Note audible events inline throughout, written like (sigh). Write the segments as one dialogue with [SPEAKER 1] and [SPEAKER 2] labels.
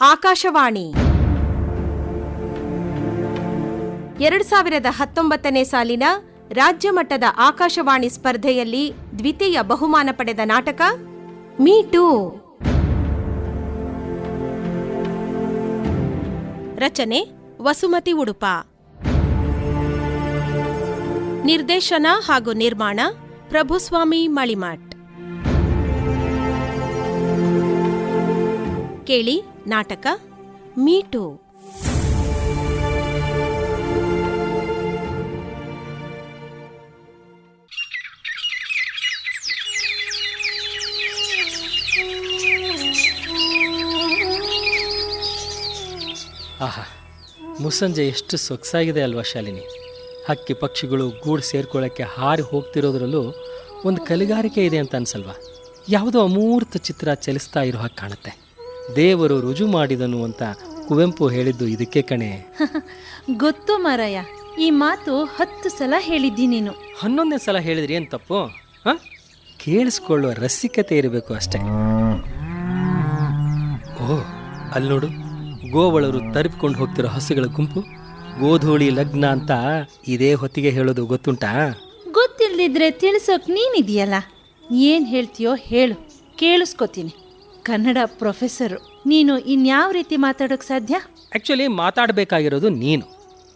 [SPEAKER 1] ಆಕಾಶವಾಣಿ. ಎರಡು ಸಾವಿರದ ಹತ್ತೊಂಬತ್ತನೇ ಸಾಲಿನ ರಾಜ್ಯ ಮಟ್ಟದ ಆಕಾಶವಾಣಿ ಸ್ಪರ್ಧೆಯಲ್ಲಿ ದ್ವಿತೀಯ ಬಹುಮಾನ ಪಡೆದ ನಾಟಕ, ಮೀ ಟೂ. ರಚನೆ, ವಸುಮತಿ ಉಡುಪ. ನಿರ್ದೇಶನ ಹಾಗೂ ನಿರ್ಮಾಣ, ಪ್ರಭುಸ್ವಾಮಿ ಮಳಿಮಠ್ ಕೇಳಿ ನಾಟಕ ಮೀಟು
[SPEAKER 2] ಆಹಾ, ಮುಸ್ಸಂಜೆ ಎಷ್ಟು ಸೊಗಸಾಗಿದೆ ಅಲ್ವಾ ಶಾಲಿನಿ? ಹಕ್ಕಿ ಪಕ್ಷಿಗಳು ಗೂಡು ಸೇರ್ಕೊಳ್ಳೋಕ್ಕೆ ಹಾರಿ ಹೋಗ್ತಿರೋದ್ರಲ್ಲೂ ಒಂದು ಕಲಿಗಾರಿಕೆ ಇದೆ ಅಂತ ಅನ್ಸಲ್ವಾ? ಯಾವುದೋ ಅಮೂರ್ತ ಚಿತ್ರ ಚಲಿಸ್ತಾ ಇರೋ ಹಾಗೆ ಕಾಣುತ್ತೆ. ದೇವರು ರುಜು ಮಾಡಿದನು ಅಂತ ಕುವೆಂಪು ಹೇಳಿದ್ದು ಇದಕ್ಕೆ ಕಣೆ. (laughs)
[SPEAKER 3] ಗೊತ್ತು ಮಾರಾಯ ಈ ಮಾತು ಹತ್ತು ಸಲ ಹೇಳಿದ್ದಿ ನೀನು.
[SPEAKER 2] ಹನ್ನೊಂದನೇ ಸಲ ಹೇಳಿದ್ರಿ ಏನು ತಪ್ಪು? ಹಾಂ? ಕೇಳಿಸ್ಕೊಳ್ಳುವ ರಸಿಕತೆ ಇರಬೇಕು ಅಷ್ಟೇ. ಓ ಅಲ್ಲಿ ನೋಡು ಗೋವಳರು ತರಿಪಿಕೊಂಡು ಹೋಗ್ತಿರೋ ಹಸುಗಳ ಗುಂಪು ಗೋಧೂಳಿ ಲಗ್ನ ಅಂತ ಇದೇ ಹೊತ್ತಿಗೆ ಹೇಳೋದು ಗೊತ್ತುಂಟಾ?
[SPEAKER 3] ಗೊತ್ತಿಲ್ದಿದ್ರೆ ತಿಳಿಸೋಕ್ ನೀನಿದೆಯಲ್ಲ? ಏನ್ ಹೇಳ್ತೀಯೋ ಹೇಳು ಕೇಳಿಸ್ಕೊತೀನಿ. ಕನ್ನಡ ಪ್ರೊಫೆಸರ್. ನೀನು ಇನ್ಯಾವ ರೀತಿ ಮಾತಾಡೋಕೆ ಸಾಧ್ಯ?
[SPEAKER 2] ಆ್ಯಕ್ಚುಲಿ ಮಾತಾಡಬೇಕಾಗಿರೋದು ನೀನು.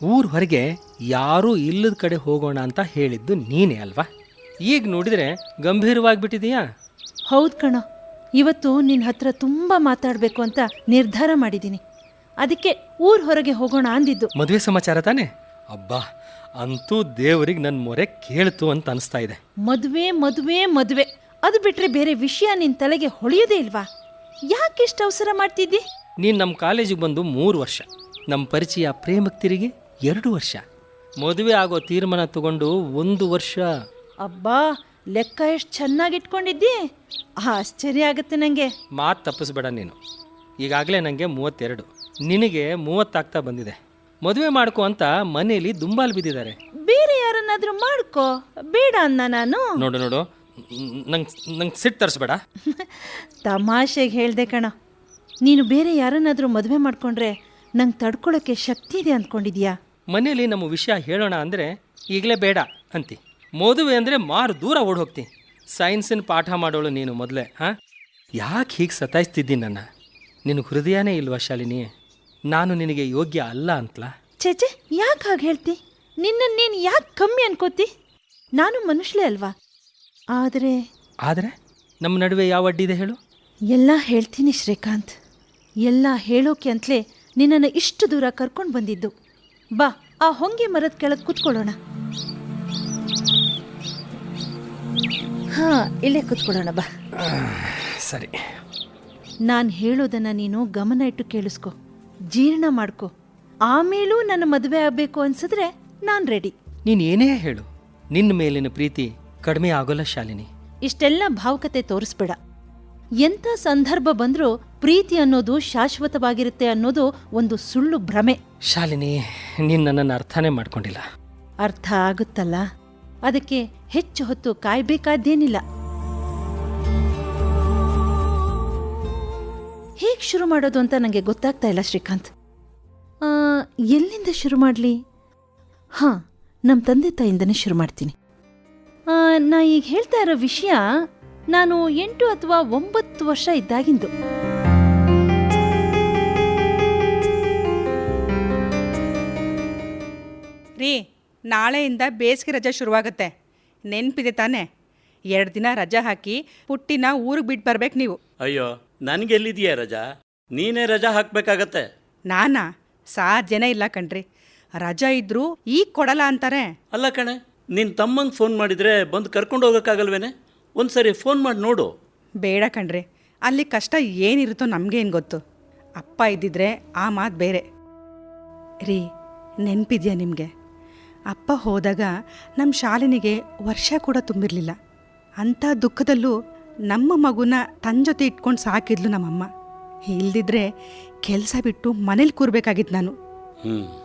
[SPEAKER 2] ಊರ್ ಹೊರಗೆ ಯಾರೂ ಇಲ್ಲದ ಕಡೆ ಹೋಗೋಣ ಅಂತ ಹೇಳಿದ್ದು ನೀನೇ ಅಲ್ವಾ? ಈಗ ನೋಡಿದರೆ ಗಂಭೀರವಾಗಿಬಿಟ್ಟಿದೆಯಾ?
[SPEAKER 3] ಹೌದು ಕಣ. ಇವತ್ತು ನಿನ್ನ ಹತ್ರ ತುಂಬ ಮಾತಾಡಬೇಕು ಅಂತ ನಿರ್ಧಾರ ಮಾಡಿದ್ದೀನಿ ಅದಕ್ಕೆ ಊರ್ ಹೊರಗೆ ಹೋಗೋಣ ಅಂದಿದ್ದು.
[SPEAKER 2] ಮದುವೆ ಸಮಾಚಾರ ತಾನೆ? ಅಬ್ಬಾ ಅಂತೂ ದೇವರಿಗೆ ನನ್ನ ಮೊರೆ ಕೇಳ್ತು ಅಂತ ಅನಿಸ್ತಾ ಇದೆ.
[SPEAKER 3] ಮದುವೆ ಮದುವೆ ಮದುವೆ. ಅದು ಬಿಟ್ರೆ ಬೇರೆ ವಿಷಯ ನಿನ್ ತಲೆಗೆ ಹೊಳೆಯೋದೇ ಇಲ್ವಾ? ಯಾಕೆ ಇಷ್ಟು ಅವಸರ ಮಾಡ್ತಿದ್ದಿ?
[SPEAKER 2] ನೀನು ನಮ್ಮ ಕಾಲೇಜಿಗೆ ಬಂದು ಮೂರು ವರ್ಷ. ನಮ್ಮ ಪರಿಚಯ ಪ್ರೇಮಕ್ಕೆ ತಿರುಗಿ ಎರಡು ವರ್ಷ. ಮದುವೆ ಆಗೋ ತೀರ್ಮಾನ ತಗೊಂಡು ಒಂದು ವರ್ಷ.
[SPEAKER 3] ಅಬ್ಬಾ ಲೆಕ್ಕ ಎಷ್ಟು ಚೆನ್ನಾಗಿ ಇಟ್ಕೊಂಡಿದ್ದಿ? ಆಶ್ಚರ್ಯ ಆಗುತ್ತೆ ನನಗೆ
[SPEAKER 2] ಮಾತು ತಪ್ಪಿಸ್ಬೇಡ ನೀನು. ಈಗಾಗಲೇ ನನಗೆ ಮೂವತ್ತೆರಡು. ನಿನಗೆ ಮೂವತ್ತಾಗ್ತಾ ಬಂದಿದೆ. ಮದುವೆ ಮಾಡ್ಕೊ ಅಂತ ಮನೆಯಲ್ಲಿ ದುಂಬಾಲು ಬಿದ್ದಿದ್ದಾರೆ.
[SPEAKER 3] ಬೇರೆ ಯಾರನ್ನಾದರೂ ಮಾಡ್ಕೋ. ಬೇಡ ಅನ್ನ ನಾನು.
[SPEAKER 2] ನೋಡು ನೋಡು. ನಂಗೆ ನಂಗೆ ಸಿಟ್ಟು ತರಿಸ್ಬೇಡ.
[SPEAKER 3] ತಮಾಷೆಗೆ ಹೇಳ್ದೆ ಕಣ. ನೀನು ಬೇರೆ ಯಾರನ್ನಾದರೂ ಮದುವೆ ಮಾಡಿಕೊಂಡ್ರೆ ನಂಗೆ ತಡ್ಕೊಳ್ಳೋಕ್ಕೆ ಶಕ್ತಿ ಇದೆ ಅಂದ್ಕೊಂಡಿದ್ಯಾ
[SPEAKER 2] ಮನೇಲಿ ನಮ್ಮ ವಿಷಯ ಹೇಳೋಣ ಅಂದರೆ ಈಗಲೇ ಬೇಡ ಅಂತಿ. ಮದುವೆ ಅಂದರೆ ಮಾರು ದೂರ ಓಡ್ ಹೋಗ್ತಿ ಸೈನ್ಸಿನ ಪಾಠ ಮಾಡೋಳು ನೀನು ಮೊದಲೇ ಹಾಂ? ಯಾಕೆ ಹೀಗೆ ಸತಾಯಿಸ್ತಿದ್ದೀನಿ ನನ್ನ? ನಿನಗೆ ಹೃದಯನೇ ಇಲ್ವಾ ಶಾಲಿನಿ? ನಾನು ನಿನಗೆ ಯೋಗ್ಯ ಅಲ್ಲ ಅಂತಲಾ?
[SPEAKER 3] ಚೇಚೆ ಯಾಕೆ ಹಾಗೆ ಹೇಳ್ತಿ? ನಿನ್ನನ್ನು ನೀನು ಯಾಕೆ ಕಮ್ಮಿ ಅನ್ಕೋತಿ? ನಾನು ಮನುಷ್ಯಲೇ ಅಲ್ವಾ? ಆದರೆ
[SPEAKER 2] ಆದರೆ ನಮ್ಮ ನಡುವೆ ಯಾವ ಅಡ್ಡಿದೆ ಹೇಳು.
[SPEAKER 3] ಎಲ್ಲ ಹೇಳ್ತೀನಿ ಶ್ರೀಕಾಂತ್. ಎಲ್ಲ ಹೇಳೋಕೆ ಅಂತಲೇ ನಿನ್ನನ್ನು ಇಷ್ಟು ದೂರ ಕರ್ಕೊಂಡು ಬಂದಿದ್ದು. ಬಾ ಆ ಹೊಂಗೆ ಮರದ ಕೆಳಗೆ ಕೂತ್ಕೊಳ್ಳೋಣ. ಹಾ ಇಲ್ಲೇ ಕೂತ್ಕೊಳ್ಳೋಣ ಬಾ.
[SPEAKER 2] ಸರಿ.
[SPEAKER 3] ನಾನು ಹೇಳೋದನ್ನು ನೀನು ಗಮನ ಇಟ್ಟು ಕೇಳಿಸ್ಕೊ. ಜೀರ್ಣ ಮಾಡ್ಕೊ. ಆಮೇಲೂ ನನ್ನ ಮದುವೆ ಆಗಬೇಕು ಅನ್ಸಿದ್ರೆ ನಾನು ರೆಡಿ
[SPEAKER 2] ನೀನು ಏನೇ ಹೇಳು. ನಿನ್ನ ಮೇಲಿನ ಪ್ರೀತಿ ಕಡಿಮೆ ಆಗೋಲ್ಲ ಶಾಲಿನಿ.
[SPEAKER 3] ಇಷ್ಟೆಲ್ಲ ಭಾವುಕತೆ ತೋರಿಸ್ಬೇಡ. ಎಂಥ ಸಂದರ್ಭ ಬಂದರೂ ಪ್ರೀತಿ ಅನ್ನೋದು ಶಾಶ್ವತವಾಗಿರುತ್ತೆ ಅನ್ನೋದು ಒಂದು ಸುಳ್ಳು ಭ್ರಮೆ.
[SPEAKER 2] ಶಾಲಿನಿ ನೀನು ನನ್ನನ್ನು ಅರ್ಥನೇ ಮಾಡ್ಕೊಂಡಿಲ್ಲ.
[SPEAKER 3] ಅರ್ಥ ಆಗುತ್ತಲ್ಲ? ಅದಕ್ಕೆ ಹೆಚ್ಚು ಹೊತ್ತು ಕಾಯ್ಬೇಕಾದ್ದೇನಿಲ್ಲ. ಹೇಗೆ ಶುರು ಮಾಡೋದು ಅಂತ ನನಗೆ ಗೊತ್ತಾಗ್ತಾ ಇಲ್ಲ ಶ್ರೀಕಾಂತ್. ಆ, ಎಲ್ಲಿಂದ ಶುರು ಮಾಡಲಿ? ಹಾಂ ನಮ್ಮ ತಂದೆ ತಾಯಿಂದನೇ ಶುರು ಮಾಡ್ತೀನಿ. ನಾ ಈಗ ಹೇಳ್ತಾ ಇರೋ ವಿಷಯ ನಾನು ಎಂಟು ಅಥವಾ ಒಂಬತ್ತು ವರ್ಷ ಇದ್ದಾಗಿಂದು.
[SPEAKER 4] ರೀ ನಾಳೆಯಿಂದ ಬೇಸಿಗೆ ರಜೆ ಶುರುವಾಗುತ್ತೆ. ನೆನಪಿದೆ ತಾನೆ. ಎರಡು ದಿನ ರಜೆ ಹಾಕಿ ಪುಟ್ಟಿನ ಊರಿಗೆ ಬಿಟ್ಟು ಬರ್ಬೇಕು ನೀವು.
[SPEAKER 5] ಅಯ್ಯೋ ನನಗೆಲ್ಲಿದೆಯಾ ರಜಾ? ನೀನೇ ರಜಾ ಹಾಕ್ಬೇಕಾಗತ್ತೆ.
[SPEAKER 4] ನಾನಾ? ಸಾಧ್ಯನೇ ಇಲ್ಲ ಕಣ್ರಿ. ರಜಾ ಇದ್ರೂ ಈಗ ಕೊಡಲ್ಲ ಅಂತಾರೆ.
[SPEAKER 5] ಅಲ್ಲ ಕಣೆ ನಿನ್ನ ತಮ್ಮಂಗೆ ಫೋನ್ ಮಾಡಿದರೆ ಬಂದು ಕರ್ಕೊಂಡು ಹೋಗೋಕ್ಕಾಗಲ್ವೇನೆ? ಒಂದು ಸರಿ ಫೋನ್ ಮಾಡಿ ನೋಡು.
[SPEAKER 4] ಬೇಡ ಕಣ್ರಿ. ಅಲ್ಲಿ ಕಷ್ಟ ಏನಿರುತ್ತೋ ನಮಗೇನು ಗೊತ್ತು? ಅಪ್ಪ ಇದ್ದಿದ್ರೆ ಆ ಮಾತು ಬೇರೆ. ರೀ ನೆನಪಿದ್ಯಾ ನಿಮಗೆ? ಅಪ್ಪ ಹೋದಾಗ ನಮ್ಮ ಶಾಲಿನಿಗೆ ವರ್ಷ ಕೂಡ ತುಂಬಿರಲಿಲ್ಲ. ಅಂಥ ದುಃಖದಲ್ಲೂ ನಮ್ಮ ಮಗುನ ತನ್ನ ಜೊತೆ ಇಟ್ಕೊಂಡು ಸಾಕಿದ್ಲು ನಮ್ಮಮ್ಮ. ಇಲ್ದಿದ್ರೆ ಕೆಲಸ ಬಿಟ್ಟು ಮನೇಲಿ ಕೂರ್ಬೇಕಾಗಿತ್ತು ನಾನು.
[SPEAKER 5] ಹ್ಞೂ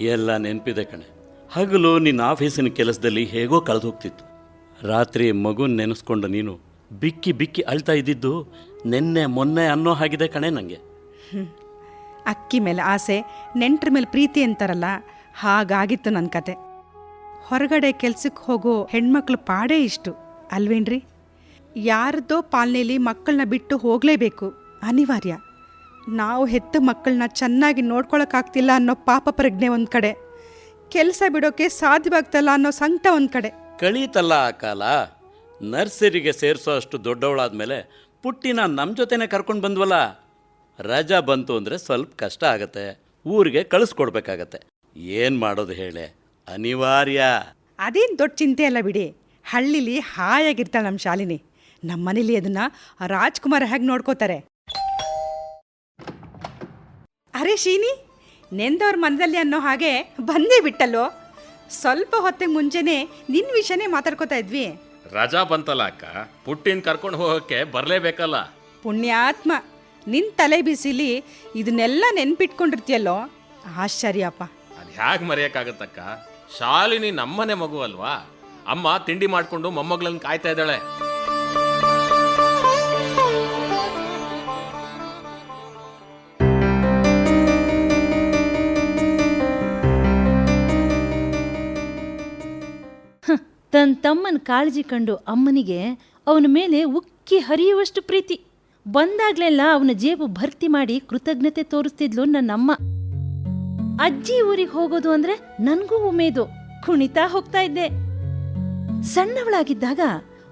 [SPEAKER 5] ಎಲ್ಲ ನೆನಪಿದೆ ಕಣೆ. ಹಗಲು ನಿನ್ನ ಆಫೀಸಿನ ಕೆಲಸದಲ್ಲಿ ಹೇಗೋ ಕಳೆದು ಹೋಗ್ತಿತ್ತು ರಾತ್ರಿ ಮಗುನ ನೆನೆಸ್ಕೊಂಡು ನೀನು ಬಿಕ್ಕಿ ಬಿಕ್ಕಿ ಅಳ್ತಾ ಇದ್ದಿದ್ದು ನಿನ್ನೆ ಮೊನ್ನೆ ಅನ್ನೋ ಹಾಗಿದೆ ಕಣೆ ನನಗೆ.
[SPEAKER 4] ಅಕ್ಕಿ ಮೇಲೆ ಆಸೆ, ನೆಂಟ್ರ ಮೇಲೆ ಪ್ರೀತಿ ಅಂತಾರಲ್ಲ, ಹಾಗಾಗಿತ್ತು ನನ್ನ ಕತೆ. ಹೊರಗಡೆ ಕೆಲ್ಸಕ್ಕೆ ಹೋಗೋ ಹೆಣ್ಮಕ್ಳು ಪಾಡೇ ಇಷ್ಟು, ಅಲ್ವೇನ್ರಿ? ಯಾರದೋ ಪಾಲನೆಯಲ್ಲಿ ಮಕ್ಕಳನ್ನ ಬಿಟ್ಟು ಹೋಗಲೇಬೇಕು, ಅನಿವಾರ್ಯ. ನಾವು ಹೆತ್ತ ಮಕ್ಕಳನ್ನ ಚೆನ್ನಾಗಿ ನೋಡ್ಕೊಳಕ್ಕಾಗ್ತಿಲ್ಲ ಅನ್ನೋ ಪಾಪ ಪ್ರಜ್ಞೆ ಒಂದು ಕಡೆ. ಕೆಲಸ ಬಿಡೋಕೆ ಸಾಧ್ಯವಾಗ್ತಲ್ಲ ಅನ್ನೋ ಸಂಕಟ ಒಂದು ಕಡೆ.
[SPEAKER 5] ಕಳೀತಲ್ಲ ಆ ಕಾಲ? ನರ್ಸರಿಗೆ ಸೇರಿಸೋ ಅಷ್ಟು ದೊಡ್ಡವಳಾದ್ಮೇಲೆ ಪುಟ್ಟಿನ ನಮ್ಮ ಜೊತೆನೆ ಕರ್ಕೊಂಡು ಬಂದ್ವಲ್ಲ? ರಜಾ ಬಂತು ಅಂದರೆ ಸ್ವಲ್ಪ ಕಷ್ಟ ಆಗತ್ತೆ. ಊರಿಗೆ ಕಳಿಸ್ಕೊಡ್ಬೇಕಾಗತ್ತೆ. ಏನು ಮಾಡೋದು ಹೇಳೆ? ಅನಿವಾರ್ಯ.
[SPEAKER 4] ಅದೇನು ದೊಡ್ಡ ಚಿಂತೆ ಅಲ್ಲ ಬಿಡಿ. ಹಳ್ಳಿಲಿ ಹಾಯಾಗಿರ್ತಾಳೆ ನಮ್ಮ ಶಾಲಿನಿ. ನಮ್ಮ ಮನೇಲಿ ಅದನ್ನ ರಾಜ್ಕುಮಾರ್ ಹೇಗೆ ನೋಡ್ಕೋತಾರೆ? ಅರೆ ಶೀನಿ ನೆಂದವ್ರ ಮನದಲ್ಲಿ ಅನ್ನೋ ಹಾಗೆ ಬಂದೇ ಬಿಟ್ಟಲ್ಲೋ? ಸ್ವಲ್ಪ ಹೊತ್ತಿಗೆ ಮುಂಚೆನೆ ನಿನ್ನ ವಿಷಯನೇ ಮಾತಾಡ್ಕೋತಾ ಇದ್ವಿ.
[SPEAKER 6] ರಜಾ ಬಂತಲ್ಲ ಅಕ್ಕ? ಪುಟ್ಟಿನ ಕರ್ಕೊಂಡು ಹೋಗೋಕ್ಕೆ ಬರಲೇಬೇಕಲ್ಲ?
[SPEAKER 4] ಪುಣ್ಯಾತ್ಮ. ನಿನ್ನ ತಲೆ ಬಿಸಿಲಿ ಇದನ್ನೆಲ್ಲ ನೆನ್ಪಿಟ್ಕೊಂಡಿರ್ತೀಯಲ್ಲೋ? ಆಶ್ಚರ್ಯಪ್ಪ.
[SPEAKER 6] ಅದು ಹೇಗೆ ಮರೆಯೋಕ್ಕಾಗತ್ತಕ್ಕ? ಶಾಲಿನಿ ನಮ್ಮನೆ ಮಗು ಅಲ್ವಾ? ಅಮ್ಮ ತಿಂಡಿ ಮಾಡ್ಕೊಂಡು ಮೊಮ್ಮಗಳನ್ನ ಕಾಯ್ತಾ ಇದ್ದಾಳೆ.
[SPEAKER 3] ತನ್ನ ತಮ್ಮನ ಕಾಳಜಿ ಕಂಡು ಅಮ್ಮನಿಗೆ ಅವನ ಮೇಲೆ ಉಕ್ಕಿ ಹರಿಯುವಷ್ಟು ಪ್ರೀತಿ. ಬಂದಾಗ್ಲೆಲ್ಲ ಅವನ ಜೇಬು ಭರ್ತಿ ಮಾಡಿ ಕೃತಜ್ಞತೆ ತೋರಿಸ್ತಿದ್ಲು ನನ್ನಮ್ಮ ಅಜ್ಜಿ ಊರಿಗೆ ಹೋಗೋದು ಅಂದ್ರೆ ನನ್ಗೂ ಉಮೇದು. ಕುಣಿತಾ ಹೋಗ್ತಾ ಇದ್ದೆ. ಸಣ್ಣವಳಾಗಿದ್ದಾಗ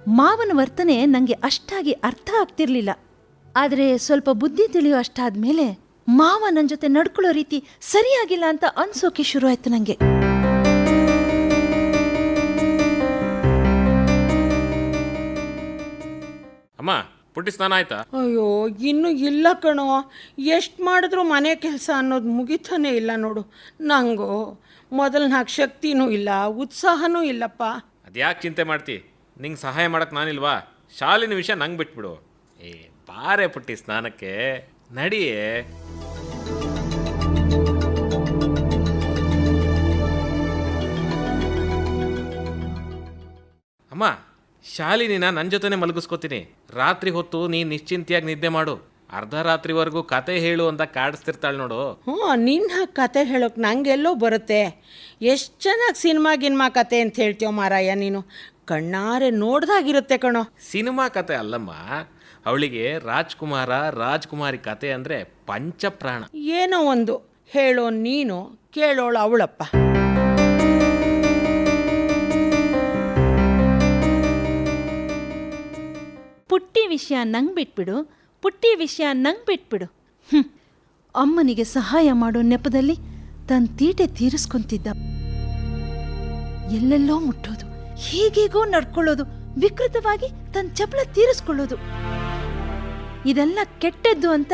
[SPEAKER 3] ಮಾವನ ವರ್ತನೆ ನಂಗೆ ಅಷ್ಟಾಗಿ ಅರ್ಥ ಆಗ್ತಿರ್ಲಿಲ್ಲ. ಆದರೆ ಸ್ವಲ್ಪ ಬುದ್ಧಿ ತಿಳಿಯೋ ಅಷ್ಟಾದ್ಮೇಲೆ ಮಾವ ನನ್ನ ಜೊತೆ ನಡ್ಕೊಳ್ಳೋ ರೀತಿ ಸರಿಯಾಗಿಲ್ಲ ಅಂತ ಅನ್ಸೋಕೆ ಶುರು ಆಯ್ತು ನಂಗೆ.
[SPEAKER 6] ಅಮ್ಮ ಪುಟ್ಟಿ ಸ್ನಾನ ಆಯ್ತಾ?
[SPEAKER 7] ಅಯ್ಯೋ ಇನ್ನು ಇಲ್ಲ ಕಣೋ. ಎಷ್ಟು ಮಾಡಿದ್ರೂ ಮನೆ ಕೆಲಸ ಅನ್ನೋದು ಮುಗಿತಾನೇ ಇಲ್ಲ ನೋಡು. ನಂಗು ನಾಲ್ಕು ಶಕ್ತಿನೂ ಇಲ್ಲ ಉತ್ಸಾಹನೂ ಇಲ್ಲಪ್ಪ.
[SPEAKER 6] ಅದ್ಯಾಕೆ ಚಿಂತೆ ಮಾಡ್ತಿ? ನಿಂಗೆ ಸಹಾಯ ಮಾಡಕ್ ನಾನಿಲ್ವಾ? ಶಾಲಿನ ವಿಷಯ ನಂಗೆ ಬಿಟ್ಬಿಡು. ಏ ಬಾರೆ ಪುಟ್ಟಿ ಸ್ನಾನಕ್ಕೆ ನಡಿಯೇ. ಅಮ್ಮ ಶಾಲಿನಿನ ನನ್ನ ಜೊತೆನೆ ಮಲಗಿಸ್ಕೋತೀನಿ. ರಾತ್ರಿ ಹೊತ್ತು ನೀನು ನಿಶ್ಚಿಂತೆಯಾಗಿ ನಿದ್ದೆ ಮಾಡು. ಅರ್ಧ ರಾತ್ರಿವರೆಗೂ ಕತೆ ಹೇಳು ಅಂತ ಕಾಡಿಸ್ತಿರ್ತಾಳೆ ನೋಡು.
[SPEAKER 7] ಹ್ಞೂ ನಿನ್ನ ಕತೆ ಹೇಳೋಕೆ ನಂಗೆಲ್ಲೋ ಬರುತ್ತೆ. ಎಷ್ಟು ಚೆನ್ನಾಗಿ ಸಿನಿಮಾ ಗಿನ್ಮಾ ಕತೆ ಅಂತ ಹೇಳ್ತೀಯೋ ಮಾರಾಯ ನೀನು. ಕಣ್ಣಾರೆ ನೋಡ್ದಾಗಿರುತ್ತೆ ಕಣೋ.
[SPEAKER 6] ಸಿನಿಮಾ ಕತೆ ಅಲ್ಲಮ್ಮ. ಅವಳಿಗೆ ರಾಜ್ಕುಮಾರ ರಾಜ್ಕುಮಾರಿ ಕತೆ ಅಂದರೆ ಪಂಚಪ್ರಾಣ.
[SPEAKER 7] ಏನೋ ಒಂದು. ಹೇಳೋ ನೀನು ಕೇಳೋಳು ಅವಳಪ್ಪ.
[SPEAKER 3] ಪುಟ್ಟಿ ವಿಷಯ ನಂಗೆ ಬಿಟ್ಬಿಡು, ಪುಟ್ಟಿ ವಿಷಯ ನಂಗೆ ಬಿಟ್ಬಿಡು. ಹ್ಞೂ ಅಮ್ಮನಿಗೆ ಸಹಾಯ ಮಾಡೋ ನೆಪದಲ್ಲಿ ತನ್ನ ತೀಟೆ ತೀರಿಸ್ಕೊಂತಿದ್ದ. ಎಲ್ಲೆಲ್ಲೋ ಮುಟ್ಟೋದು, ಹೀಗೇಗೋ ನಡ್ಕೊಳ್ಳೋದು, ವಿಕೃತವಾಗಿ ತನ್ನ ಚಪಲ ತೀರಿಸ್ಕೊಳ್ಳೋದು. ಇದೆಲ್ಲ ಕೆಟ್ಟದ್ದು ಅಂತ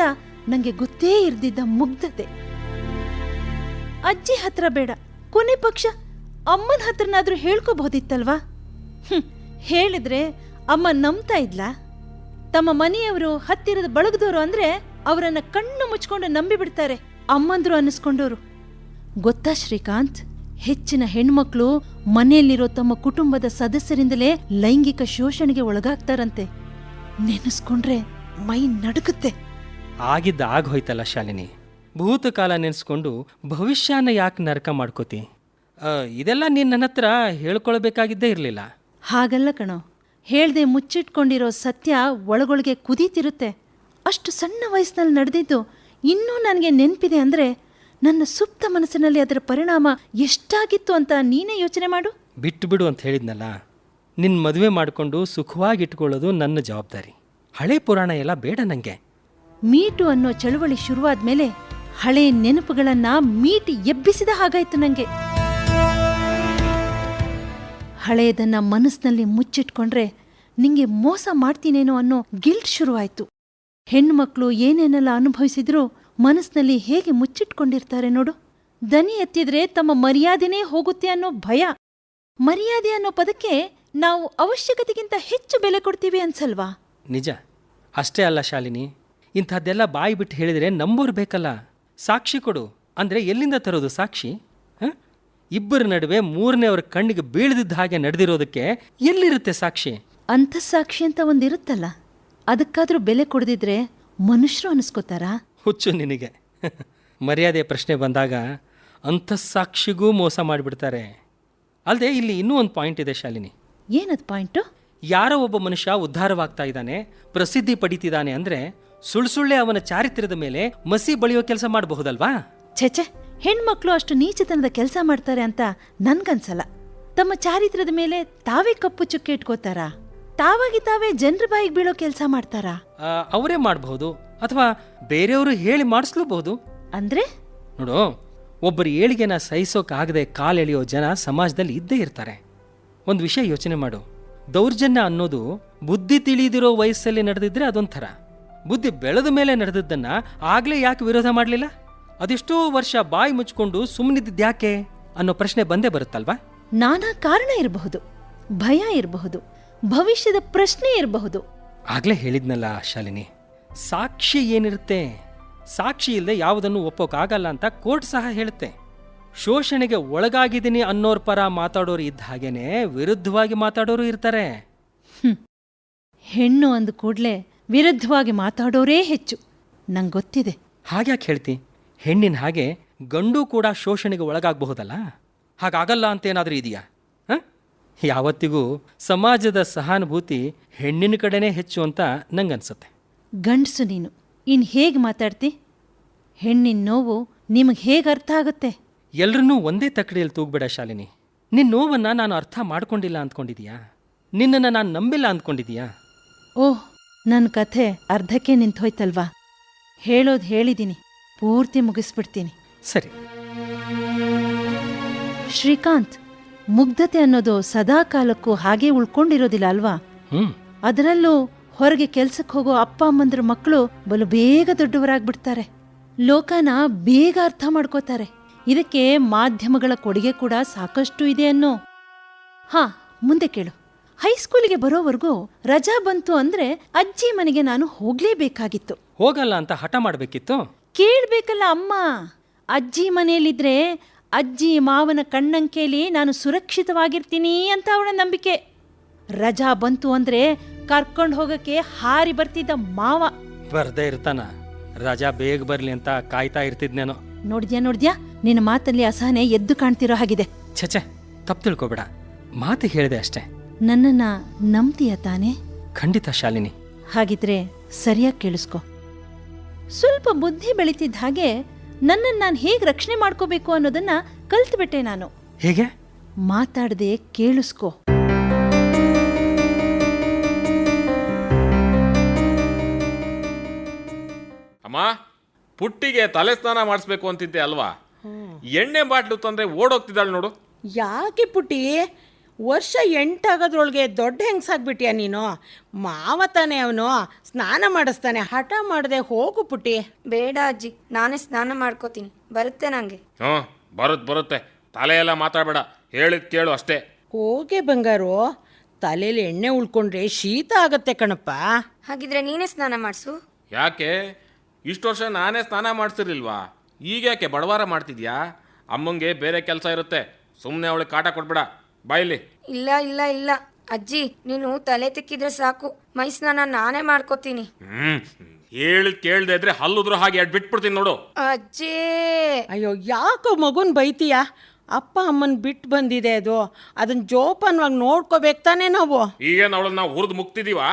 [SPEAKER 3] ನಂಗೆ ಗೊತ್ತೇ ಇರ್ದಿದ್ದ ಮುಗ್ಧತೆ. ಅಜ್ಜಿ ಹತ್ರ ಬೇಡ, ಕೊನೆ ಪಕ್ಷ ಅಮ್ಮನ ಹತ್ರನಾದ್ರೂ ಹೇಳ್ಕೋಬಹುದಿತ್ತಲ್ವಾ ಹ್ಮ್. ಹೇಳಿದ್ರೆ ಅಮ್ಮ ನಂಬ್ತಾ ಇದ್ಲಾ? ತಮ್ಮ ಮನೆಯವರು ಹತ್ತಿರದ ಬಳಗದವರು ಅಂದ್ರೆ ಅವರನ್ನ ಕಣ್ಣು ಮುಚ್ಕೊಂಡು ನಂಬಿ ಬಿಡ್ತಾರೆ. ಅಮ್ಮಂದ್ರು ಅನ್ನಿಸ್ಕೊಂಡವರು ಗೊತ್ತಾ ಶ್ರೀಕಾಂತ್? ಹೆಚ್ಚಿನ ಹೆಣ್ಮಕ್ಳು ಮನೆಯಲ್ಲಿರೋ ತಮ್ಮ ಕುಟುಂಬದ ಸದಸ್ಯರಿಂದಲೇ ಲೈಂಗಿಕ ಶೋಷಣೆಗೆ ಒಳಗಾಗ್ತಾರಂತೆ. ನೆನೆಸ್ಕೊಂಡ್ರೆ ಮೈ ನಡುಕುತ್ತೆ
[SPEAKER 2] ಆಗಿದ್ದ ಆಗೋಯ್ತಲ್ಲ ಶಾಲಿನಿ. ಭೂತಕಾಲ ನೆನೆಸ್ಕೊಂಡು ಭವಿಷ್ಯನ ಯಾಕೆ ನರಕ ಮಾಡ್ಕೋತಿ? ಇದೆಲ್ಲ ನೀನು ನನ್ನ ಹತ್ರ ಹೇಳ್ಕೊಳ್ಬೇಕಾಗಿದ್ದೇ ಇರಲಿಲ್ಲ.
[SPEAKER 3] ಹಾಗಲ್ಲ ಕಣೋ. ಹೇಳ್ದೆ ಮುಚ್ಚಿಟ್ಕೊಂಡಿರೋ ಸತ್ಯ ಒಳಗೊಳಗೆ ಕುದೀತಿರುತ್ತೆ. ಅಷ್ಟು ಸಣ್ಣ ವಯಸ್ಸಿನಲ್ಲಿ ನಡೆದಿದ್ದು ಇನ್ನೂ ನನಗೆ ನೆನಪಿದೆ ಅಂದರೆ ನನ್ನ ಸುಪ್ತ ಮನಸ್ಸಿನಲ್ಲಿ ಅದರ ಪರಿಣಾಮ ಎಷ್ಟಾಗಿತ್ತು ಅಂತ ನೀನೇ ಯೋಚನೆ ಮಾಡು.
[SPEAKER 2] ಬಿಟ್ಟು ಬಿಡು ಅಂತ ಹೇಳಿದ್ನಲ್ಲ ನಿನ್ನ ಮದುವೆ ಮಾಡಿಕೊಂಡು ಸುಖವಾಗಿ ಇಟ್ಕೊಳ್ಳೋದು ನನ್ನ ಜವಾಬ್ದಾರಿ. ಹಳೆ ಪುರಾಣ ಎಲ್ಲ ಬೇಡ ನನಗೆ
[SPEAKER 3] ಮೀಟು ಅನ್ನೋ ಚಳುವಳಿ ಶುರುವಾದ್ಮೇಲೆ ಹಳೆ ನೆನಪುಗಳನ್ನು ಮೀಟಿ ಎಬ್ಬಿಸಿದ ಹಾಗಾಯಿತು ನಂಗೆ. ಹಳೆಯದನ್ನ ಮನಸ್ಸಿನಲ್ಲಿ ಮುಚ್ಚಿಟ್ಕೊಂಡ್ರೆ ನಿಂಗೆ ಮೋಸ ಮಾಡ್ತೀನೇನೋ ಅನ್ನೋ ಗಿಲ್ಟ್ ಶುರುವಾಯ್ತು. ಹೆಣ್ಮಕ್ಳು ಏನೇನೆಲ್ಲ ಅನುಭವಿಸಿದ್ರೂ ಮನಸ್ಸಿನಲ್ಲಿ ಹೇಗೆ ಮುಚ್ಚಿಟ್ಕೊಂಡಿರ್ತಾರೆ ನೋಡು. ದನಿ ಎತ್ತಿದ್ರೆ ತಮ್ಮ ಮರ್ಯಾದೆನೇ ಹೋಗುತ್ತೆ ಅನ್ನೋ ಭಯ. ಮರ್ಯಾದೆ ಅನ್ನೋ ಪದಕ್ಕೆ ನಾವು ಅವಶ್ಯಕತೆಗಿಂತ ಹೆಚ್ಚು ಬೆಲೆ ಕೊಡ್ತೀವಿ ಅನ್ಸಲ್ವಾ?
[SPEAKER 2] ನಿಜ. ಅಷ್ಟೇ ಅಲ್ಲ ಶಾಲಿನಿ. ಇಂಥದ್ದೆಲ್ಲ ಬಾಯಿ ಬಿಟ್ಟು ಹೇಳಿದರೆ ನಂಬೋರು ಬೇಕಲ್ಲ. ಸಾಕ್ಷಿ ಕೊಡು. ಅಂದರೆ ಎಲ್ಲಿಂದ ತರೋದು ಸಾಕ್ಷಿ? ಇಬ್ಬರ ನಡುವೆ ಮೂರನೇವ್ರ ಕಣ್ಣಿಗೆ ಬೀಳದಿದ್ದ ಹಾಗೆ ನಡೆದಿರೋದಕ್ಕೆ ಎಲ್ಲಿರುತ್ತೆ ಸಾಕ್ಷಿ?
[SPEAKER 3] ಅಂತಃಸಾಕ್ಷಿ ಅಂತ ಒಂದಿರುತ್ತಲ್ಲ. ಅದಕ್ಕಾದ್ರೂ ಬೆಲೆ ಕೊಡದಿದ್ರೆ ಮನುಷ್ಯರು ಅನಿಸ್ಕೋತಾರಾ?
[SPEAKER 2] ಹುಚ್ಚು ನಿನಗೆ. ಮರ್ಯಾದೆ ಪ್ರಶ್ನೆ ಬಂದಾಗ ಅಂತಸ್ಸಾಕ್ಷಿಗೂ ಮೋಸ ಮಾಡಿಬಿಡ್ತಾರೆ. ಅಲ್ಲದೆ ಇಲ್ಲಿ ಇನ್ನೂ ಒಂದು ಪಾಯಿಂಟ್ ಇದೆ ಶಾಲಿನಿ.
[SPEAKER 3] ಏನದು ಪಾಯಿಂಟು?
[SPEAKER 2] ಯಾರೋ ಒಬ್ಬ ಮನುಷ್ಯ ಉದ್ಧಾರವಾಗ್ತಾ ಇದ್ದಾನೆ ಪ್ರಸಿದ್ಧಿ ಪಡಿತಿದ್ದಾನೆ ಅಂದರೆ ಸುಳ್ಸುಳ್ಳೆ ಅವನ ಚಾರಿತ್ರ್ಯದ ಮೇಲೆ ಮಸಿ ಬಳಿಯೋ ಕೆಲಸ ಮಾಡಬಹುದಲ್ವಾ?
[SPEAKER 3] ಛೆಛೆ ಹೆಣ್ಮಕ್ಳು ಅಷ್ಟು ನೀಚತನದ ಕೆಲಸ ಮಾಡ್ತಾರೆ ಅಂತ ನನ್ಗನ್ಸಲ್ಲ. ತಮ್ಮ ಚಾರಿತ್ರ್ಯದ ಮೇಲೆ ತಾವೇ ಕಪ್ಪು ಚುಕ್ಕೆ ಇಟ್ಕೋತಾರಾ? ತಾವಾಗಿ ತಾವೇ ಜನರ ಬಾಯಿಗೆ ಬೀಳೋ ಕೆಲಸ ಮಾಡ್ತಾರಾ?
[SPEAKER 2] ಅವರೇ ಮಾಡಬಹುದು ಅಥವಾ ಬೇರೆಯವರು ಹೇಳಿ ಮಾಡಿಸ್ಲೂಬಹುದು?
[SPEAKER 3] ಅಂದ್ರೆ?
[SPEAKER 2] ನೋಡು ಒಬ್ಬರು ಏಳಿಗೆನ ಸಹಿಸೋಕ್ಕಾಗದೆ ಕಾಲೆಳೆಯೋ ಜನ ಸಮಾಜದಲ್ಲಿ ಇದ್ದೇ ಇರ್ತಾರೆ. ಒಂದು ವಿಷಯ ಯೋಚನೆ ಮಾಡು. ದೌರ್ಜನ್ಯ ಅನ್ನೋದು ಬುದ್ಧಿ ತಿಳಿದಿರೋ ವಯಸ್ಸಲ್ಲಿ ನಡೆದಿದ್ರೆ ಅದೊಂಥರ. ಬುದ್ಧಿ ಬೆಳೆದ ಮೇಲೆ ನಡೆದದ್ದನ್ನ ಆಗ್ಲೇ ಯಾಕೆ ವಿರೋಧ ಮಾಡಲಿಲ್ಲ? ಅದೆಷ್ಟೋ ವರ್ಷ ಬಾಯಿ ಮುಚ್ಕೊಂಡು ಸುಮ್ಮನಿದ್ದ್ಯಾಕೆ ಅನ್ನೋ ಪ್ರಶ್ನೆ ಬಂದೇ ಬರುತ್ತಲ್ವಾ?
[SPEAKER 3] ನಾನಾ ಕಾರಣ ಇರಬಹುದು ಭಯ ಇರಬಹುದು ಭವಿಷ್ಯದ ಪ್ರಶ್ನೆ ಇರಬಹುದು.
[SPEAKER 2] ಆಗ್ಲೇ ಹೇಳಿದ್ನಲ್ಲ ಶಾಲಿನಿ ಸಾಕ್ಷಿ ಏನಿರುತ್ತೆ ಸಾಕ್ಷಿ ಇಲ್ಲದೆ ಯಾವುದನ್ನು ಒಪ್ಪೋಕ್ಕಾಗಲ್ಲ ಅಂತ ಕೋರ್ಟ್ ಸಹ ಹೇಳುತ್ತೆ. ಶೋಷಣೆಗೆ ಒಳಗಾಗಿದ್ದೀನಿ ಅನ್ನೋರ್ ಪರ ಮಾತಾಡೋರು ಇದ್ದ ಹಾಗೇನೆ ವಿರುದ್ಧವಾಗಿ ಮಾತಾಡೋರು ಇರ್ತಾರೆ.
[SPEAKER 3] ಹೆಣ್ಣು ಅಂದ ಕೂಡ್ಲೆ ವಿರುದ್ಧವಾಗಿ ಮಾತಾಡೋರೇ ಹೆಚ್ಚು ನಂಗೊತ್ತಿದೆ ಗೊತ್ತಿದೆ.
[SPEAKER 2] ಹಾಗ್ಯಾಕೆ ಹೇಳ್ತಿ? ಹೆಣ್ಣಿನ ಹಾಗೆ ಗಂಡು ಕೂಡ ಶೋಷಣೆಗೆ ಒಳಗಾಗಬಹುದಲ್ಲ? ಹಾಗಾಗಲ್ಲ ಅಂತ ಏನಾದರೂ ಇದೆಯಾ? ಹಾಂ? ಯಾವತ್ತಿಗೂ ಸಮಾಜದ ಸಹಾನುಭೂತಿ ಹೆಣ್ಣಿನ ಕಡೆನೇ ಹೆಚ್ಚು ಅಂತ ನಂಗನ್ಸುತ್ತೆ.
[SPEAKER 3] ಗಂಡಸು ನೀನು ಇನ್ನು ಹೇಗೆ ಮಾತಾಡ್ತಿ? ಹೆಣ್ಣಿನ ನೋವು ನಿಮಗೆ ಹೇಗೆ ಅರ್ಥ ಆಗುತ್ತೆ?
[SPEAKER 2] ಎಲ್ಲರನ್ನೂ ಒಂದೇ ತಕ್ಕಡಿಯಲ್ಲಿ ತೂಗ್ಬೇಡ ಶಾಲಿನಿ. ನಿನ್ನ ನೋವನ್ನು ನಾನು ಅರ್ಥ ಮಾಡ್ಕೊಂಡಿಲ್ಲ ಅಂದ್ಕೊಂಡಿದೀಯಾ? ನಿನ್ನನ್ನು ನಾನು ನಂಬಿಲ್ಲ ಅಂದ್ಕೊಂಡಿದೀಯಾ?
[SPEAKER 3] ಓಹ್ ನನ್ನ ಕಥೆ ಅರ್ಧಕ್ಕೆ ನಿಂತೋಯ್ತಲ್ವಾ ಹೇಳೋದು ಹೇಳಿದ್ದೀನಿ ಪೂರ್ತಿ ಮುಗಿಸ್ಬಿಡ್ತೀನಿ.
[SPEAKER 2] ಸರಿ.
[SPEAKER 3] ಶ್ರೀಕಾಂತ್ ಮುಗ್ಧತೆ ಅನ್ನೋದು ಸದಾ ಕಾಲಕ್ಕೂ ಹಾಗೆ ಉಳ್ಕೊಂಡಿರೋದಿಲ್ಲ ಅಲ್ವಾ? ಅದರಲ್ಲೂ ಹೊರಗೆ ಕೆಲ್ಸಕ್ಕೆ ಹೋಗೋ ಅಪ್ಪ ಅಮ್ಮಂದ್ರ ಮಕ್ಕಳು ಬಲು ಬೇಗ ದೊಡ್ಡವರಾಗ್ಬಿಡ್ತಾರೆ. ಲೋಕನ ಬೇಗ ಅರ್ಥ ಮಾಡ್ಕೋತಾರೆ. ಇದಕ್ಕೆ ಮಾಧ್ಯಮಗಳ ಕೊಡುಗೆ ಕೂಡ ಸಾಕಷ್ಟು ಇದೆ ಅನ್ನೋ. ಹಾ ಮುಂದೆ ಕೇಳು. ಹೈಸ್ಕೂಲಿಗೆ ಬರೋವರೆಗೂ ರಜಾ ಬಂತು ಅಂದ್ರೆ ಅಜ್ಜಿ ಮನೆಗೆ ನಾನು ಹೋಗ್ಲೇಬೇಕಾಗಿತ್ತು.
[SPEAKER 2] ಹೋಗಲ್ಲ ಅಂತ ಹಠ ಮಾಡಬೇಕಿತ್ತು?
[SPEAKER 3] ಕೇಳ್ಬೇಕಲ್ಲ ಅಮ್ಮ. ಅಜ್ಜಿ ಮನೆಯಲ್ಲಿದ್ದರೆ ಅಜ್ಜಿ ಮಾವನ ಕಣ್ಣಂಕೆಯಲ್ಲಿ ನಾನು ಸುರಕ್ಷಿತವಾಗಿರ್ತೀನಿ ಅಂತ ಅವಳ ನಂಬಿಕೆ. ರಜಾ ಬಂತು ಅಂದ್ರೆ ಕರ್ಕೊಂಡು ಹೋಗಕ್ಕೆ ಹಾರಿ ಬರ್ತಿದ್ದ ಮಾವ.
[SPEAKER 2] ಬರ್ದೇ ಇರ್ತಾನ. ರಜಾ ಬೇಗ ಬರಲಿ ಅಂತ ಕಾಯ್ತಾ ಇರ್ತಿದ್ನೇನೋ.
[SPEAKER 3] ನೋಡಿದ್ಯಾ ನೋಡಿದ್ಯಾ? ನಿನ್ನ ಮಾತಲ್ಲಿ ಅಸಹನೆ ಎದ್ದು ಕಾಣ್ತಿರೋ ಹಾಗಿದೆ.
[SPEAKER 2] ಛೆ ತಪ್ಪು ತಿಳ್ಕೊಬೇಡ. ಮಾತು ಹೇಳಿದೆ ಅಷ್ಟೇ.
[SPEAKER 3] ನನ್ನನ್ನ ನಂಬ್ತೀಯ ತಾನೇ?
[SPEAKER 2] ಖಂಡಿತ ಶಾಲಿನಿ.
[SPEAKER 3] ಹಾಗಿದ್ರೆ ಸರಿಯಾಗಿ ಕೇಳಿಸ್ಕೊ. ಸ್ವಲ್ಪ ಬುದ್ಧಿ ಬೆಳೀತಿದ್ದ ಹಾಗೆ ನನ್ನನ್ನು ನಾನು ಹೇಗೆ ರಕ್ಷಣೆ ಮಾಡ್ಕೋಬೇಕು ಅನ್ನೋದನ್ನ ಕಲ್ತ್ಬಿಟ್ಟೆ ನಾನು.
[SPEAKER 2] ಹೇಗೆ?
[SPEAKER 3] ಮಾತಾಡದೆ ಕೇಳಿಸ್ಕೊ.
[SPEAKER 6] ಅಮ್ಮ ಪುಟ್ಟಿಗೆ ತಲೆ ಸ್ನಾನ ಮಾಡಿಸ್ಬೇಕು ಅಂತಿದ್ದೆ ಅಲ್ವಾ? ಎಣ್ಣೆ ಬಾಟ್ಲು ತಂದ್ರೆ ಓಡೋಗ್ತಿದ್ದಾಳೆ ನೋಡು.
[SPEAKER 7] ಯಾಕೆ ಪುಟ್ಟಿ? ವರ್ಷ ಎಂಟಾಗೋದ್ರೊಳಗೆ ದೊಡ್ಡ ಹೆಂಗ್ಸಾಗ್ಬಿಟ್ಯಾ ನೀನು? ಮಾವ ತಾನೇ ಅವನು ಸ್ನಾನ ಮಾಡಿಸ್ತಾನೆ ಹಠ ಮಾಡದೆ ಹೋಗು ಪುಟ್ಟಿ.
[SPEAKER 8] ಬೇಡ ಅಜ್ಜಿ ನಾನೇ ಸ್ನಾನ ಮಾಡ್ಕೋತೀನಿ ಬರುತ್ತೆ ನನಗೆ
[SPEAKER 6] ಹ್ಞೂ ಬರುತ್ತೆ ಬರುತ್ತೆ ತಲೆ ಎಲ್ಲ ಮಾತಾಡಬೇಡ ಹೇಳಿದ್ ಕೇಳು ಅಷ್ಟೇ.
[SPEAKER 7] ಹೋಗೆ ಬಂಗಾರು ತಲೆಯಲ್ಲಿ ಎಣ್ಣೆ ಉಳ್ಕೊಂಡ್ರೆ ಶೀತ ಆಗತ್ತೆ ಕಣಪ್ಪ.
[SPEAKER 8] ಹಾಗಿದ್ರೆ ನೀನೇ ಸ್ನಾನ ಮಾಡಿಸು.
[SPEAKER 6] ಯಾಕೆ? ಇಷ್ಟು ವರ್ಷ ನಾನೇ ಸ್ನಾನ ಮಾಡಿಸಿರ್ಲಿಲ್ವಾ? ಈಗ ಯಾಕೆ ಬಡವಾರ ಮಾಡ್ತಿದ್ಯಾ? ಅಮ್ಮಂಗೆ ಬೇರೆ ಕೆಲಸ ಇರುತ್ತೆ ಸುಮ್ಮನೆ ಅವಳಿಗೆ ಕಾಟ ಕೊಡ್ಬೇಡ ಬಾಯಿಲಿ.
[SPEAKER 8] ಇಲ್ಲ ಇಲ್ಲ ಇಲ್ಲ. ಅಜ್ಜಿ ನೀನು ತಲೆ ತಿಕ್ಕಿದ್ರೆ ಸಾಕು. ಮೈ ಸ್ನಾನ ನಾನೇ ಮಾಡ್ಕೋತೀನಿ.
[SPEAKER 6] ಹ್ಮ್ ಹೇಳಿ ಕೇಳ್ದೆ ಇದ್ರೆ ಹಲ್ಲುದ್ರು ಹಾಗೆ ಎಡ್ ಬಿಟ್ಬಿಡ್ತೀನಿ ನೋಡು.
[SPEAKER 8] ಅಜ್ಜಿ.
[SPEAKER 7] ಅಯ್ಯೋ ಯಾಕೋ ಮಗುನ್ ಬೈತೀಯ? ಅಪ್ಪ ಅಮ್ಮನ್ ಬಿಟ್ಟು ಬಂದಿದೆ ಅದು. ಅದನ್ನ ಜೋಪಾನವಾಗಿ ನೋಡ್ಕೋಬೇಕು ತಾನೇ ನಾವು.
[SPEAKER 6] ಈಗೇನು ಅವಳನ್ನ ನಾವು ಹುರಿದು ಮುಗ್ತಿದೀವಾ?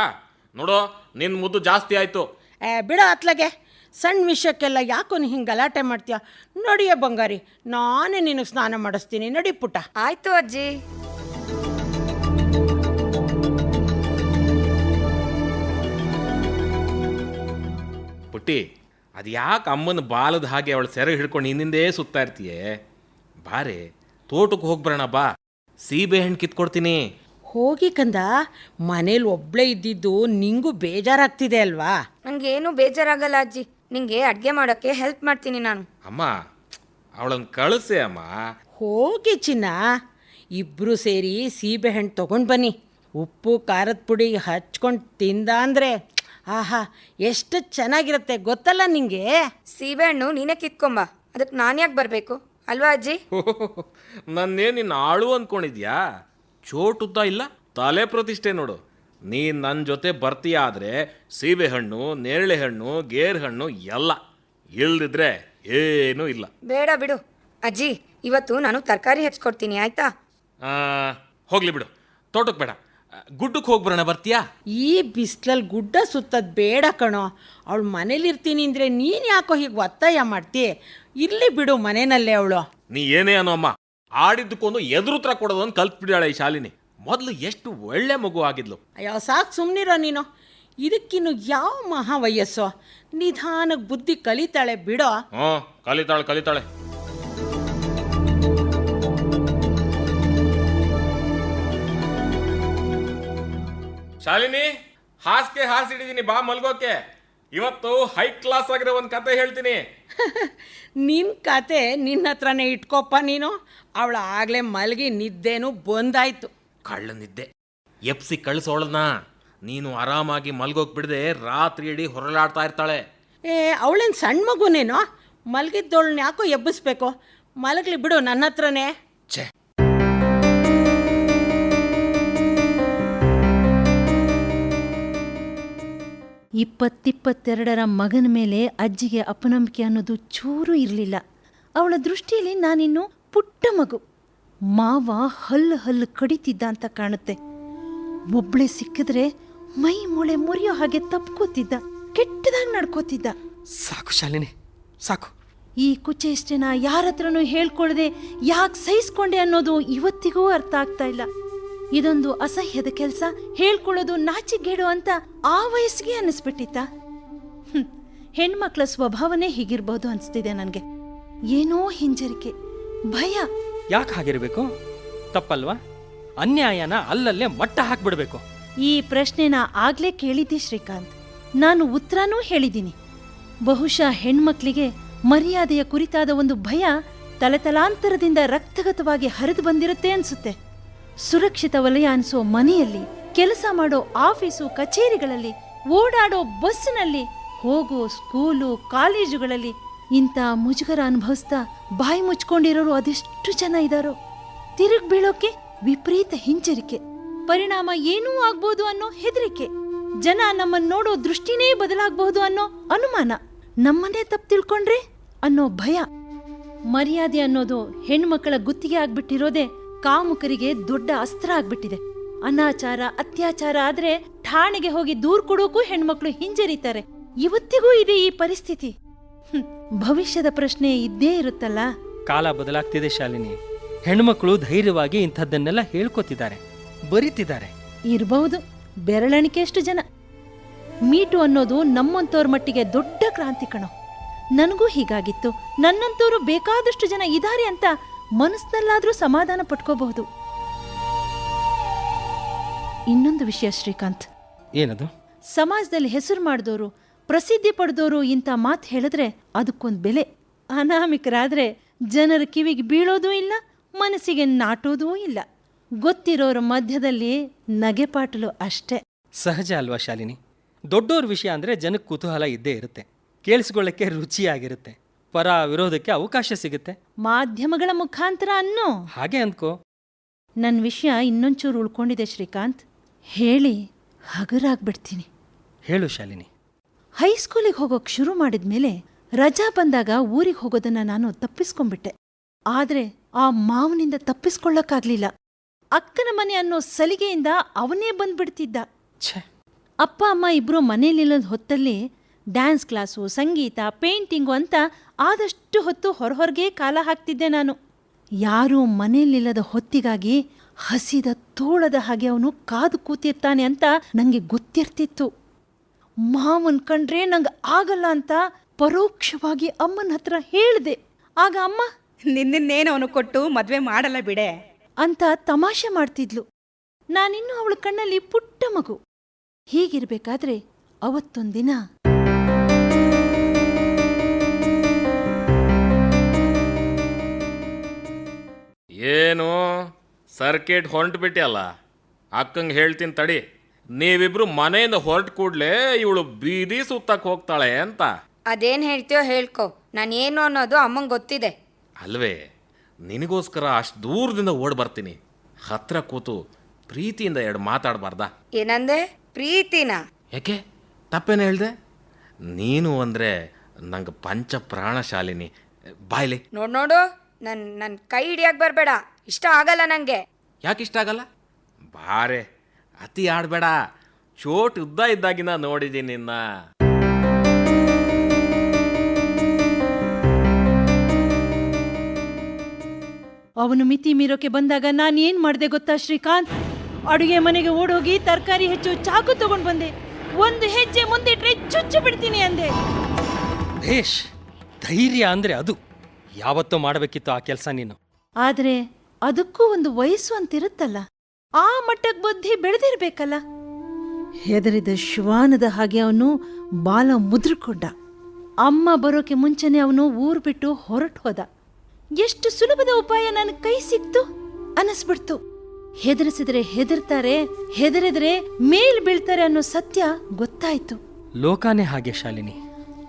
[SPEAKER 6] ನೋಡು ನಿನ್ನ ಮುದ್ದು ಜಾಸ್ತಿ ಆಯ್ತು.
[SPEAKER 7] ಏ ಬಿಡ ಅತ್ಲಗೆ. ಸಣ್ಣ ವಿಷಯಕ್ಕೆಲ್ಲ ಯಾಕೋ ನೀ ಹಿಂಗೆ ಗಲಾಟೆ ಮಾಡ್ತೀಯ? ನಡಿಯ ಬಂಗಾರಿ ನಾನೇ ನಿನಗೆ ಸ್ನಾನ ಮಾಡಿಸ್ತೀನಿ. ನಡಿ ಪುಟ್ಟ.
[SPEAKER 8] ಆಯ್ತು ಅಜ್ಜಿ.
[SPEAKER 6] ಪುಟ್ಟಿ ಅದು ಯಾಕೆ ಅಮ್ಮನ ಬಾಲದ ಹಾಗೆ ಅವಳು ಸೆರೆ ಹಿಡ್ಕೊಂಡು ಹಿಂದಿಂದೇ ಸುತ್ತಾ ಇರ್ತೀಯೇ? ಬಾರೆ ತೋಟಕ್ಕೆ ಹೋಗ್ಬರೋಣ ಬಾ. ಸೀಬೆ ಹಣ್ಣು ಕಿತ್ಕೊಡ್ತೀನಿ.
[SPEAKER 7] ಹೋಗಿ ಕಂದ ಮನೇಲಿ ಒಬ್ಳೆ ಇದ್ದಿದ್ದು ನಿಂಗೂ ಬೇಜಾರಾಗ್ತಿದೆ ಅಲ್ವಾ?
[SPEAKER 8] ನಂಗೇನು ಬೇಜಾರಾಗಲ್ಲ ಅಜ್ಜಿ. ನಿಂಗೆ ಅಡುಗೆ ಮಾಡೋಕ್ಕೆ ಹೆಲ್ಪ್ ಮಾಡ್ತೀನಿ ನಾನು.
[SPEAKER 6] ಅಮ್ಮ ಅವಳನ್ನು ಕಳಿಸೆ ಅಮ್ಮ.
[SPEAKER 7] ಹೋಗಿ ಚಿನ್ನ ಇಬ್ರು ಸೇರಿ ಸೀಬೆಹಣ್ಣು ತೊಗೊಂಡು ಬನ್ನಿ. ಉಪ್ಪು ಖಾರದ ಪುಡಿ ಹಚ್ಕೊಂಡು ತಿಂದ ಅಂದರೆ ಆಹಾ ಎಷ್ಟು ಚೆನ್ನಾಗಿರುತ್ತೆ ಗೊತ್ತಲ್ಲ ನಿಂಗೆ?
[SPEAKER 8] ಸೀಬೆಹಣ್ಣು ನೀನೇ ಕಿತ್ಕೊಂಬ ಅದಕ್ಕೆ ನಾನು ಯಾಕೆ ಬರಬೇಕು? ಅಲ್ವಾ ಅಜ್ಜಿ?
[SPEAKER 6] ನನ್ನೇ ನಿನ್ನ ಆಳು ಅಂದ್ಕೊಂಡಿದ್ಯಾ ಚೋಟುದ್ದ ಇಲ್ಲ? ತಲೆ ಪ್ರತಿಷ್ಠೆ ನೋಡು. ನೀನು ನನ್ನ ಜೊತೆ ಬರ್ತೀಯ ಆದರೆ ಸೀಬೆ ಹಣ್ಣು ನೇರಳೆ ಹಣ್ಣು ಗೇರ್ ಹಣ್ಣು ಎಲ್ಲ ಇಲ್ದಿದ್ರೆ ಏನೂ ಇಲ್ಲ.
[SPEAKER 8] ಬೇಡ ಬಿಡು. ಅಜ್ಜಿ ಇವತ್ತು ನಾನು ತರಕಾರಿ ಹೆಚ್ಚಿಕೊಡ್ತೀನಿ ಆಯ್ತಾ?
[SPEAKER 6] ಆ, ಹೋಗ್ಲಿ ಬಿಡು. ತೋಟಕ್ಕೆ ಬೇಡ. ಗುಡ್ಡಕ್ಕೆ ಹೋಗ್ಬರೋಣ ಬರ್ತೀಯಾ?
[SPEAKER 7] ಈ ಬಿಸ್ಲಲ್ಲಿ ಗುಡ್ಡ ಸುತ್ತದ್ ಬೇಡ ಕಣೋ. ಅವಳು ಮನೇಲಿರ್ತೀನಿ ಅಂದರೆ ನೀನು ಯಾಕೋ ಹೀಗೆ ಒತ್ತಾಯ ಮಾಡ್ತಿ? ಇಲ್ಲಿ ಬಿಡು ಮನೆಯಲ್ಲೇ ಅವಳು.
[SPEAKER 6] ನೀ ಏನೇ ಅನ್ನೋ ಅಮ್ಮ. ಆಡಿದ್ದಕ್ಕೊಂದು ಎದುರುತ್ರ ಕೊಡೋದು ಅಂತ ಕಲ್ತ್ಬಿಡಾಳೆ ಈ ಶಾಲಿನಿ. ಮೊದಲು ಎಷ್ಟು ಒಳ್ಳೆ ಮಗು ಆಗಿದ್ಲು.
[SPEAKER 7] ಅಯ್ಯೋ ಸಾಕು ಸುಮ್ಮನಿರೋ ನೀನು. ಇದಕ್ಕಿನ್ನು ಯಾವ ಮಹಾ ವಯಸ್ಸೋ ನಿಧಾನಕ್ಕೆ ಬುದ್ಧಿ ಕಲಿತಾಳೆ ಬಿಡೋ.
[SPEAKER 6] ಹ್ಞೂ ಕಲಿತಾಳೆ ಕಲಿತಾಳೆ. ಶಾಲಿನಿ ಹಾಸಿಗೆ ಹಿಡಿದೀನಿ ಬಾ ಮಲ್ಗೋಕೆ. ಇವತ್ತು ಹೈ ಕ್ಲಾಸ್ ಆಗಿರೋ ಒಂದು ಕತೆ ಹೇಳ್ತೀನಿ. (laughs)
[SPEAKER 7] ನಿನ್ನ ಕತೆ ನಿನ್ನ ಹತ್ರನೇ ಇಟ್ಕೊಪ್ಪ ನೀನು. ಅವಳು ಆಗಲೇ ಮಲಗಿ ನಿದ್ದೇನು ಬಂದಾಯ್ತು.
[SPEAKER 6] ಕಳ್ಳ ನಿದ್ದೆ. ಎಪ್ಸಿ ಕಳಿಸೋಳನ್ನ. ನೀನು ಆರಾಮಾಗಿ ಮಲ್ಗೋಕ್ ಬಿಡದೆ ರಾತ್ರಿ ಇಡೀ ಹೊರಲಾಡ್ತಾ ಇರ್ತಾಳೆ.
[SPEAKER 7] ಏ ಅವಳೇನು ಸಣ್ಣ ಮಗುನೇನೋ? ಮಲಗಿದ್ದವಳನ್ನ ಯಾಕೋ ಎಬ್ಬಿಸ್ಬೇಕು? ಮಲಗಲಿ ಬಿಡು ನನ್ನ ಹತ್ರನೇ.
[SPEAKER 3] ಇಪ್ಪತ್ತಿಪ್ಪತ್ತೆರಡರ ಮಗನ ಮೇಲೆ ಅಜ್ಜಿಗೆ ಅಪನಂಬಿಕೆ ಅನ್ನೋದು ಚೂರು ಇರಲಿಲ್ಲ. ಅವಳ ದೃಷ್ಟಿಯಲ್ಲಿ ನಾನಿನ್ನು ಪುಟ್ಟ ಮಗು. ಮಾವ ಹಲ್ಲು ಹಲ್ಲು ಕಡಿತಿದ್ದ ಅಂತ ಕಾಣುತ್ತೆ. ಒಬ್ಳೆ ಸಿಕ್ಕಿದ್ರೆ ಮೈ ಮೊಳೆ ಮುರಿಯೋ ಹಾಗೆ ತಪ್ಕೋತಿದ್ದ ಕೆಟ್ಟದಾಗಿ ನಡ್ಕೋತಿದ್ದ.
[SPEAKER 2] ಸಾಕು ಶಾಲಿನಿ ಸಾಕು.
[SPEAKER 3] ಈ ಕುಚೇಷ್ಟೆನ ಯಾರ ಹತ್ರನೂ ಹೇಳ್ಕೊಳ್ದೆ ಯಾಕೆ ಸಹಿಸ್ಕೊಂಡೆ ಅನ್ನೋದು ಇವತ್ತಿಗೂ ಅರ್ಥ ಆಗ್ತಾ ಇಲ್ಲ. ಇದೊಂದು ಅಸಹ್ಯದ ಕೆಲಸ. ಹೇಳ್ಕೊಳ್ಳೋದು ನಾಚಿಗೇಡು ಅಂತ ಆ ವಯಸ್ಸಿಗೆ ಅನ್ನಿಸ್ಬಿಟ್ಟಿತ್ತ. ಹೆಣ್ಮಕ್ಳ ಸ್ವಭಾವನೇ ಹೀಗಿರ್ಬೋದು ಅನ್ಸ್ತಿದೆ ನನಗೆ. ಏನೋ ಹಿಂಜರಿಕೆ ಭಯ.
[SPEAKER 2] ಯಾಕೆ ಹಾಗಿರ್ಬೇಕು? ತಪ್ಪಲ್ವಾ? ಅನ್ಯಾಯನ ಅಲ್ಲಲ್ಲೇ ಮಟ್ಟ ಹಾಕ್ಬಿಡ್ಬೇಕು.
[SPEAKER 3] ಈ ಪ್ರಶ್ನೆನ ಆಗ್ಲೇ ಕೇಳಿದ್ದೆ ಶ್ರೀಕಾಂತ್. ನಾನು ಉತ್ತರನೂ ಹೇಳಿದ್ದೀನಿ. ಬಹುಶಃ ಹೆಣ್ಮಕ್ಳಿಗೆ ಮರ್ಯಾದೆಯ ಕುರಿತಾದ ಒಂದು ಭಯ ತಲೆತಲಾಂತರದಿಂದ ರಕ್ತಗತವಾಗಿ ಹರಿದು ಬಂದಿರುತ್ತೆ ಅನ್ಸುತ್ತೆ. ಸುರಕ್ಷಿತ ವಲಯ ಅನಿಸೋ ಮನೆಯಲ್ಲಿ ಕೆಲಸ ಮಾಡೋ ಆಫೀಸು ಕಚೇರಿಗಳಲ್ಲಿ, ಓಡಾಡೋ ಬಸ್ನಲ್ಲಿ ಹೋಗೋ ಸ್ಕೂಲು, ಕಾಲೇಜುಗಳಲ್ಲಿ ಇಂಥ ಮುಜುಗರ ಅನುಭವಿಸ್ತಾ ಬಾಯಿ ಮುಚ್ಕೊಂಡಿರೋರು ಅದೆಷ್ಟು ಜನ ಇದ್ದಾರೋ ತಿರುಗ್ ಬೀಳೋಕೆ ವಿಪರೀತ ಹಿಂಜರಿಕೆ. ಪರಿಣಾಮ ಏನೂ ಆಗ್ಬೋದು ಅನ್ನೋ ಹೆದರಿಕೆ. ಜನ ನಮ್ಮನ್ನ ನೋಡೋ ದೃಷ್ಟಿನೇ ಬದಲಾಗಬಹುದು ಅನ್ನೋ ಅನುಮಾನ. ನಮ್ಮನ್ನೇ ತಪ್ಪು ತಿಳ್ಕೊಂಡ್ರೆ ಅನ್ನೋ ಭಯ. ಮರ್ಯಾದೆ ಅನ್ನೋದು ಹೆಣ್ಮಕ್ಕಳ ಗುತ್ತಿಗೆ ಆಗ್ಬಿಟ್ಟಿರೋದೇ ಕಾಮುಕರಿಗೆ ದೊಡ್ಡ ಅಸ್ತ್ರ ಆಗ್ಬಿಟ್ಟಿದೆ. ಅನಾಚಾರ ಅತ್ಯಾಚಾರ ಆದ್ರೆ ಠಾಣೆಗೆ ಹೋಗಿ ದೂರ್ ಕೊಡೋಕು ಹೆಣ್ಮಕ್ಳು ಹಿಂಜರಿತಾರೆ. ಇವತ್ತಿಗೂ ಇದೆ ಈ ಪರಿಸ್ಥಿತಿ. ಭವಿಷ್ಯದ ಪ್ರಶ್ನೆ ಇದ್ದೇ ಇರುತ್ತಲ್ಲ?
[SPEAKER 2] ಕಾಲ ಬದಲಾಗ್ತಿದೆ ಶಾಲಿನಿ. ಹೆಣ್ಮಕ್ಳು ಧೈರ್ಯವಾಗಿ ಇಂಥದ್ದನ್ನೆಲ್ಲ ಹೇಳ್ಕೊತಿದ್ದಾರೆ. ಬರಿತಿದ್ದಾರೆ.
[SPEAKER 3] ಇರಬಹುದು ಬೆರಳೆಣಿಕೆಯಷ್ಟು ಜನ. ಮೀಟು ಅನ್ನೋದು ನಮ್ಮಂತವ್ರ ಮಟ್ಟಿಗೆ ದೊಡ್ಡ ಕ್ರಾಂತಿ ಕಣೋ. ನನಗೂ ಹೀಗಾಗಿತ್ತು. ನನ್ನಂತವರು ಬೇಕಾದಷ್ಟು ಜನ ಇದ್ದಾರೆ ಅಂತ ಮನಸ್ಸಿನಲ್ಲಾದ್ರೂ ಸಮಾಧಾನ ಪಟ್ಕೋಬಹುದು. ಇನ್ನೊಂದು ವಿಷಯ ಶ್ರೀಕಾಂತ್.
[SPEAKER 2] ಏನದು?
[SPEAKER 3] ಸಮಾಜದಲ್ಲಿ ಹೆಸರು ಮಾಡಿದವರು ಪ್ರಸಿದ್ಧಿ ಪಡೆದವರು ಇಂಥ ಮಾತು ಹೇಳಿದ್ರೆ ಅದಕ್ಕೊಂದು ಬೆಲೆ. ಅನಾಮಿಕರಾದರೆ ಜನರ ಕಿವಿಗೆ ಬೀಳೋದೂ ಇಲ್ಲ ಮನಸ್ಸಿಗೆ ನಾಟೋದೂ ಇಲ್ಲ. ಗೊತ್ತಿರೋರ ಮಧ್ಯದಲ್ಲಿ ನಗೆಪಾಟಲು ಅಷ್ಟೇ.
[SPEAKER 2] ಸಹಜ ಅಲ್ವಾ ಶಾಲಿನಿ? ದೊಡ್ಡೋರ್ ವಿಷಯ ಅಂದರೆ ಜನಕ್ಕೆ ಕುತೂಹಲ ಇದ್ದೇ ಇರುತ್ತೆ. ಕೇಳಿಸ್ಕೊಳ್ಳೋಕ್ಕೆ ರುಚಿಯಾಗಿರುತ್ತೆ. ಪರ ವಿರೋಧಕ್ಕೆ ಅವಕಾಶ ಸಿಗುತ್ತೆ.
[SPEAKER 3] ಮಾಧ್ಯಮಗಳ ಮುಖಾಂತರ ಅನ್ನೋ.
[SPEAKER 2] ಹಾಗೆ ಅಂದ್ಕೋ.
[SPEAKER 3] ನನ್ನ ವಿಷಯ ಇನ್ನೊಂಚೂರು ಉಳ್ಕೊಂಡಿದೆ ಶ್ರೀಕಾಂತ್. ಹೇಳಿ ಹಗರಾಗ್ಬಿಡ್ತೀನಿ.
[SPEAKER 2] ಹೇಳು ಶಾಲಿನಿ.
[SPEAKER 3] ಹೈಸ್ಕೂಲಿಗೆ ಹೋಗೋಕ್ ಶುರು ಮಾಡಿದ ಮೇಲೆ ರಜಾ ಬಂದಾಗ ಊರಿಗೆ ಹೋಗೋದನ್ನ ನಾನು ತಪ್ಪಿಸ್ಕೊಂಡ್ಬಿಟ್ಟೆ. ಆದ್ರೆ ಆ ಮಾವನಿಂದ ತಪ್ಪಿಸ್ಕೊಳ್ಳಕ್ಕಾಗ್ಲಿಲ್ಲ ಅಕ್ಕನ ಮನೆ ಅನ್ನೋ ಸಲಿಗೆಯಿಂದ ಅವನೇ ಬಂದ್ಬಿಡ್ತಿದ್ದ.
[SPEAKER 2] ಛೆ.
[SPEAKER 3] ಅಪ್ಪ ಅಮ್ಮ ಇಬ್ರು ಮನೇಲಿಲ್ಲದ ಹೊತ್ತಲ್ಲಿ ಡ್ಯಾನ್ಸ್ ಕ್ಲಾಸು ಸಂಗೀತ ಪೇಂಟಿಂಗು ಅಂತ ಆದಷ್ಟು ಹೊತ್ತು ಹೊರ ಹೊರಗೆ ಕಾಲ ಹಾಕ್ತಿದ್ದೆ ನಾನು. ಯಾರೂ ಮನೆಯಲ್ಲಿಲ್ಲದ ಹೊತ್ತಿಗಾಗಿ ಹಸಿದ ತೋಳದ ಹಾಗೆ ಅವನು ಕಾದು ಕೂತಿರ್ತಾನೆ ಅಂತ ನನಗೆ ಗೊತ್ತಿರ್ತಿತ್ತು. ಮಾವನ್ ಕಂಡ್ರೆ ನಂಗೆ ಆಗಲ್ಲ ಅಂತ ಪರೋಕ್ಷವಾಗಿ ಅಮ್ಮನ ಹತ್ರ ಹೇಳಿದೆ. ಆಗ ಅಮ್ಮ
[SPEAKER 4] ನಿನ್ನೇನು ಅವನು ಕೊಟ್ಟು ಮದುವೆ ಮಾಡಲ್ಲ ಬಿಡೆ?
[SPEAKER 3] ಅಂತ ತಮಾಷೆ ಮಾಡ್ತಿದ್ಲು. ನಾನಿನ್ನೂ ಅವಳ ಕಣ್ಣಲ್ಲಿ ಪುಟ್ಟ ಮಗು. ಹೀಗಿರ್ಬೇಕಾದ್ರೆ ಅವತ್ತೊಂದಿನ
[SPEAKER 6] ಏನು? ಸರ್ಕಿಟ್ ಹೊಂಟ್ಬಿಟ್ಟಿಯಲ್ಲ ಅಕ್ಕಂಗೆ ಹೇಳ್ತೀನಿ ತಡಿ. ನೀವಿಬ್ರು ಮನೆಯಿಂದ ಹೊರಟು ಕೂಡಲೇ ಇವಳು ಬೀದಿ ಸುತ್ತಕ್ಕೆ ಹೋಗ್ತಾಳೆ ಅಂತ.
[SPEAKER 8] ಅದೇನು ಹೇಳ್ತೀಯೋ ಹೇಳ್ಕೊ. ನಾನು ಏನು ಅನ್ನೋದು ಅಮ್ಮಂಗೆ ಗೊತ್ತಿದೆ.
[SPEAKER 6] ಅಲ್ವೇ ನಿನಗೋಸ್ಕರ ಅಷ್ಟು ದೂರದಿಂದ ಓಡ್ ಬರ್ತೀನಿ. ಹತ್ರ ಕೂತು ಪ್ರೀತಿಯಿಂದ ಎರಡು ಮಾತಾಡಬಾರ್ದಾ?
[SPEAKER 8] ಏನಂದೆ? ಪ್ರೀತಿನ?
[SPEAKER 6] ಯಾಕೆ ತಪ್ಪೇನು ಹೇಳ್ದೆ? ನೀನು ಅಂದರೆ ನಂಗೆ ಪಂಚ ಪ್ರಾಣ ಶಾಲಿನಿ ಬಾಯ್ಲಿ.
[SPEAKER 8] ನೋಡ್ ನೋಡು. ನನ್ ನನ್ ಕೈ ಹಿಡಿಯಕ್ ಬರ್ಬೇಡ. ಇಷ್ಟ ಆಗಲ್ಲ ನಂಗೆ.
[SPEAKER 6] ಯಾಕೆ ಇಷ್ಟ ಆಗಲ್ಲ? ಬಾರೆ ಅತಿ ಆಡಬೇಡ. ಚೋಟ್ ಉದ್ದ ಇದ್ದಾಗಿನ ನೋಡಿದ್ದೀನಿ ನಿನ್ನ.
[SPEAKER 3] ಅವನು ಮಿತಿ ಮೀರೋಕೆ ಬಂದಾಗ ನಾನು ಏನ್ ಮಾಡಿದೆ ಗೊತ್ತಾ ಶ್ರೀಕಾಂತ್? ಅಡುಗೆ ಮನೆಗೆ ಓಡೋಗಿ ತರಕಾರಿ ಹೆಚ್ಚು ಚಾಕು ತಗೊಂಡ್ ಬಂದೆ. ಒಂದು ಹೆಜ್ಜೆ ಮುಂದಿಟ್ರೆ ಚುಚ್ಚು ಬಿಡ್ತೀನಿ ಅಂದೆ.
[SPEAKER 2] ಭೇಷ್ ಧೈರ್ಯ ಅಂದರೆ ಅದು. ಯಾವತ್ತೂ ಮಾಡಬೇಕಿತ್ತು ಆ ಕೆಲಸ ನೀನು.
[SPEAKER 3] ಆದ್ರೆ ಅದಕ್ಕೂ ಒಂದು ವಯಸ್ಸು ಅಂತಿರುತ್ತಲ್ಲ. ಆ ಮಟ್ಟಕ್ಕೆ ಬುದ್ಧಿ ಬೆಳೆದಿರ್ಬೇಕಲ್ಲ. ಹೆದರಿದ ಶ್ವಾನದ ಹಾಗೆ ಅವನು ಬಾಲ ಮುದ್ರಿಕೊಂಡ. ಅಮ್ಮ ಬರೋಕೆ ಮುಂಚೆನೆ ಅವನು ಊರು ಬಿಟ್ಟು ಹೊರಟು ಹೋದ. ಎಷ್ಟು ಸುಲಭದ ಉಪಾಯ ನನ್ನ ಕೈ ಸಿಕ್ತು ಅನಿಸ್ಬಿಡ್ತು. ಹೆದರಿಸಿದ್ರೆ ಹೆದರ್ತಾರೆ ಹೆದರಿದ್ರೆ ಮೇಲ್ ಬೀಳ್ತಾರೆ ಅನ್ನೋ ಸತ್ಯ ಗೊತ್ತಾಯ್ತು.
[SPEAKER 2] ಲೋಕಾನೇ ಹಾಗೆ ಶಾಲಿನಿ.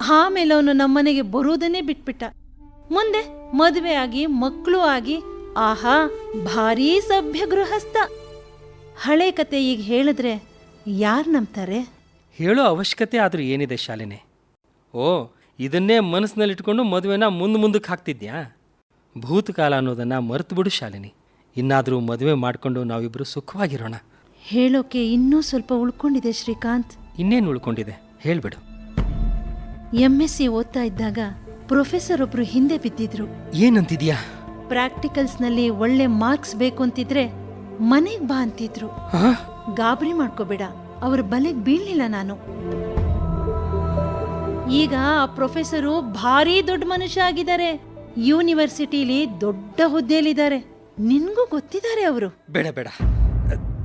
[SPEAKER 3] ಆಮೇಲೆ ಅವನು ನಮ್ಮನೆಗೆ ಬರೋದನ್ನೇ ಬಿಟ್ಬಿಟ್ಟ. ಮುಂದೆ ಮದುವೆ ಆಗಿ ಮಕ್ಕಳು ಆಗಿ ಆಹಾ ಭಾರೀ ಸಭ್ಯ ಗೃಹಸ್ಥ. ಹಳೆ ಕತೆ ಈಗ ಹೇಳಿದ್ರೆ ಯಾರು ನಂಬ್ತಾರೆ?
[SPEAKER 2] ಹೇಳೋ ಅವಶ್ಯಕತೆ ಆದರೂ ಏನಿದೆ ಶಾಲಿನಿ? ಓ ಇದನ್ನೇ ಮನಸ್ಸಿನಲ್ಲಿಟ್ಕೊಂಡು ಮದುವೆನ ಮುಂದೆ ಮುಂದಕ್ಕೆ ಹಾಕ್ತಿದ್ಯಾ? ಭೂತಕಾಲ ಅನ್ನೋದನ್ನು ಮರೆತು ಬಿಡು ಶಾಲಿನಿ. ಇನ್ನಾದರೂ ಮದುವೆ ಮಾಡಿಕೊಂಡು ನಾವಿಬ್ಬರು ಸುಖವಾಗಿರೋಣ.
[SPEAKER 3] ಹೇಳೋಕೆ ಇನ್ನೂ ಸ್ವಲ್ಪ ಉಳ್ಕೊಂಡಿದೆ ಶ್ರೀಕಾಂತ್.
[SPEAKER 2] ಇನ್ನೇನು ಉಳ್ಕೊಂಡಿದೆ? ಹೇಳ್ಬಿಡು.
[SPEAKER 3] ಎಂ ಎಸ್ ಸಿ ಓದ್ತಾ ಇದ್ದಾಗ ಪ್ರೊಫೆಸರ್ ಒಬ್ರು ಹಿಂದೆ ಬಿದ್ದಿದ್ರು.
[SPEAKER 2] ಏನಂತಿದ್ಯಾ?
[SPEAKER 3] ಪ್ರಾಕ್ಟಿಕಲ್ಸ್ನಲ್ಲಿ ಒಳ್ಳೆ ಮಾರ್ಕ್ಸ್ ಬೇಕು ಅಂತಿದ್ರೆ ಮನೆಗ್ ಬಾ ಅಂತಿದ್ರು.
[SPEAKER 2] ಹಾ?
[SPEAKER 3] ಗಾಬರಿ ಮಾಡ್ಕೋಬೇಡ ಅವ್ರ ಬಲೆಗ್ ಬೀಳ್ಲಿಲ್ಲ ನಾನು. ಈಗ ಆ ಪ್ರೊಫೆಸರು ಭಾರಿ ದೊಡ್ಡ ಮನುಷ್ಯ ಆಗಿದ್ದಾರೆ. ಯೂನಿವರ್ಸಿಟಿಲಿ ದೊಡ್ಡ ಹುದ್ದೆಯಲ್ಲಿದ್ದಾರೆ. ನಿನ್ಗೂ ಗೊತ್ತಿದ್ದಾರೆ ಅವರು.
[SPEAKER 2] ಬೇಡ ಬೇಡ.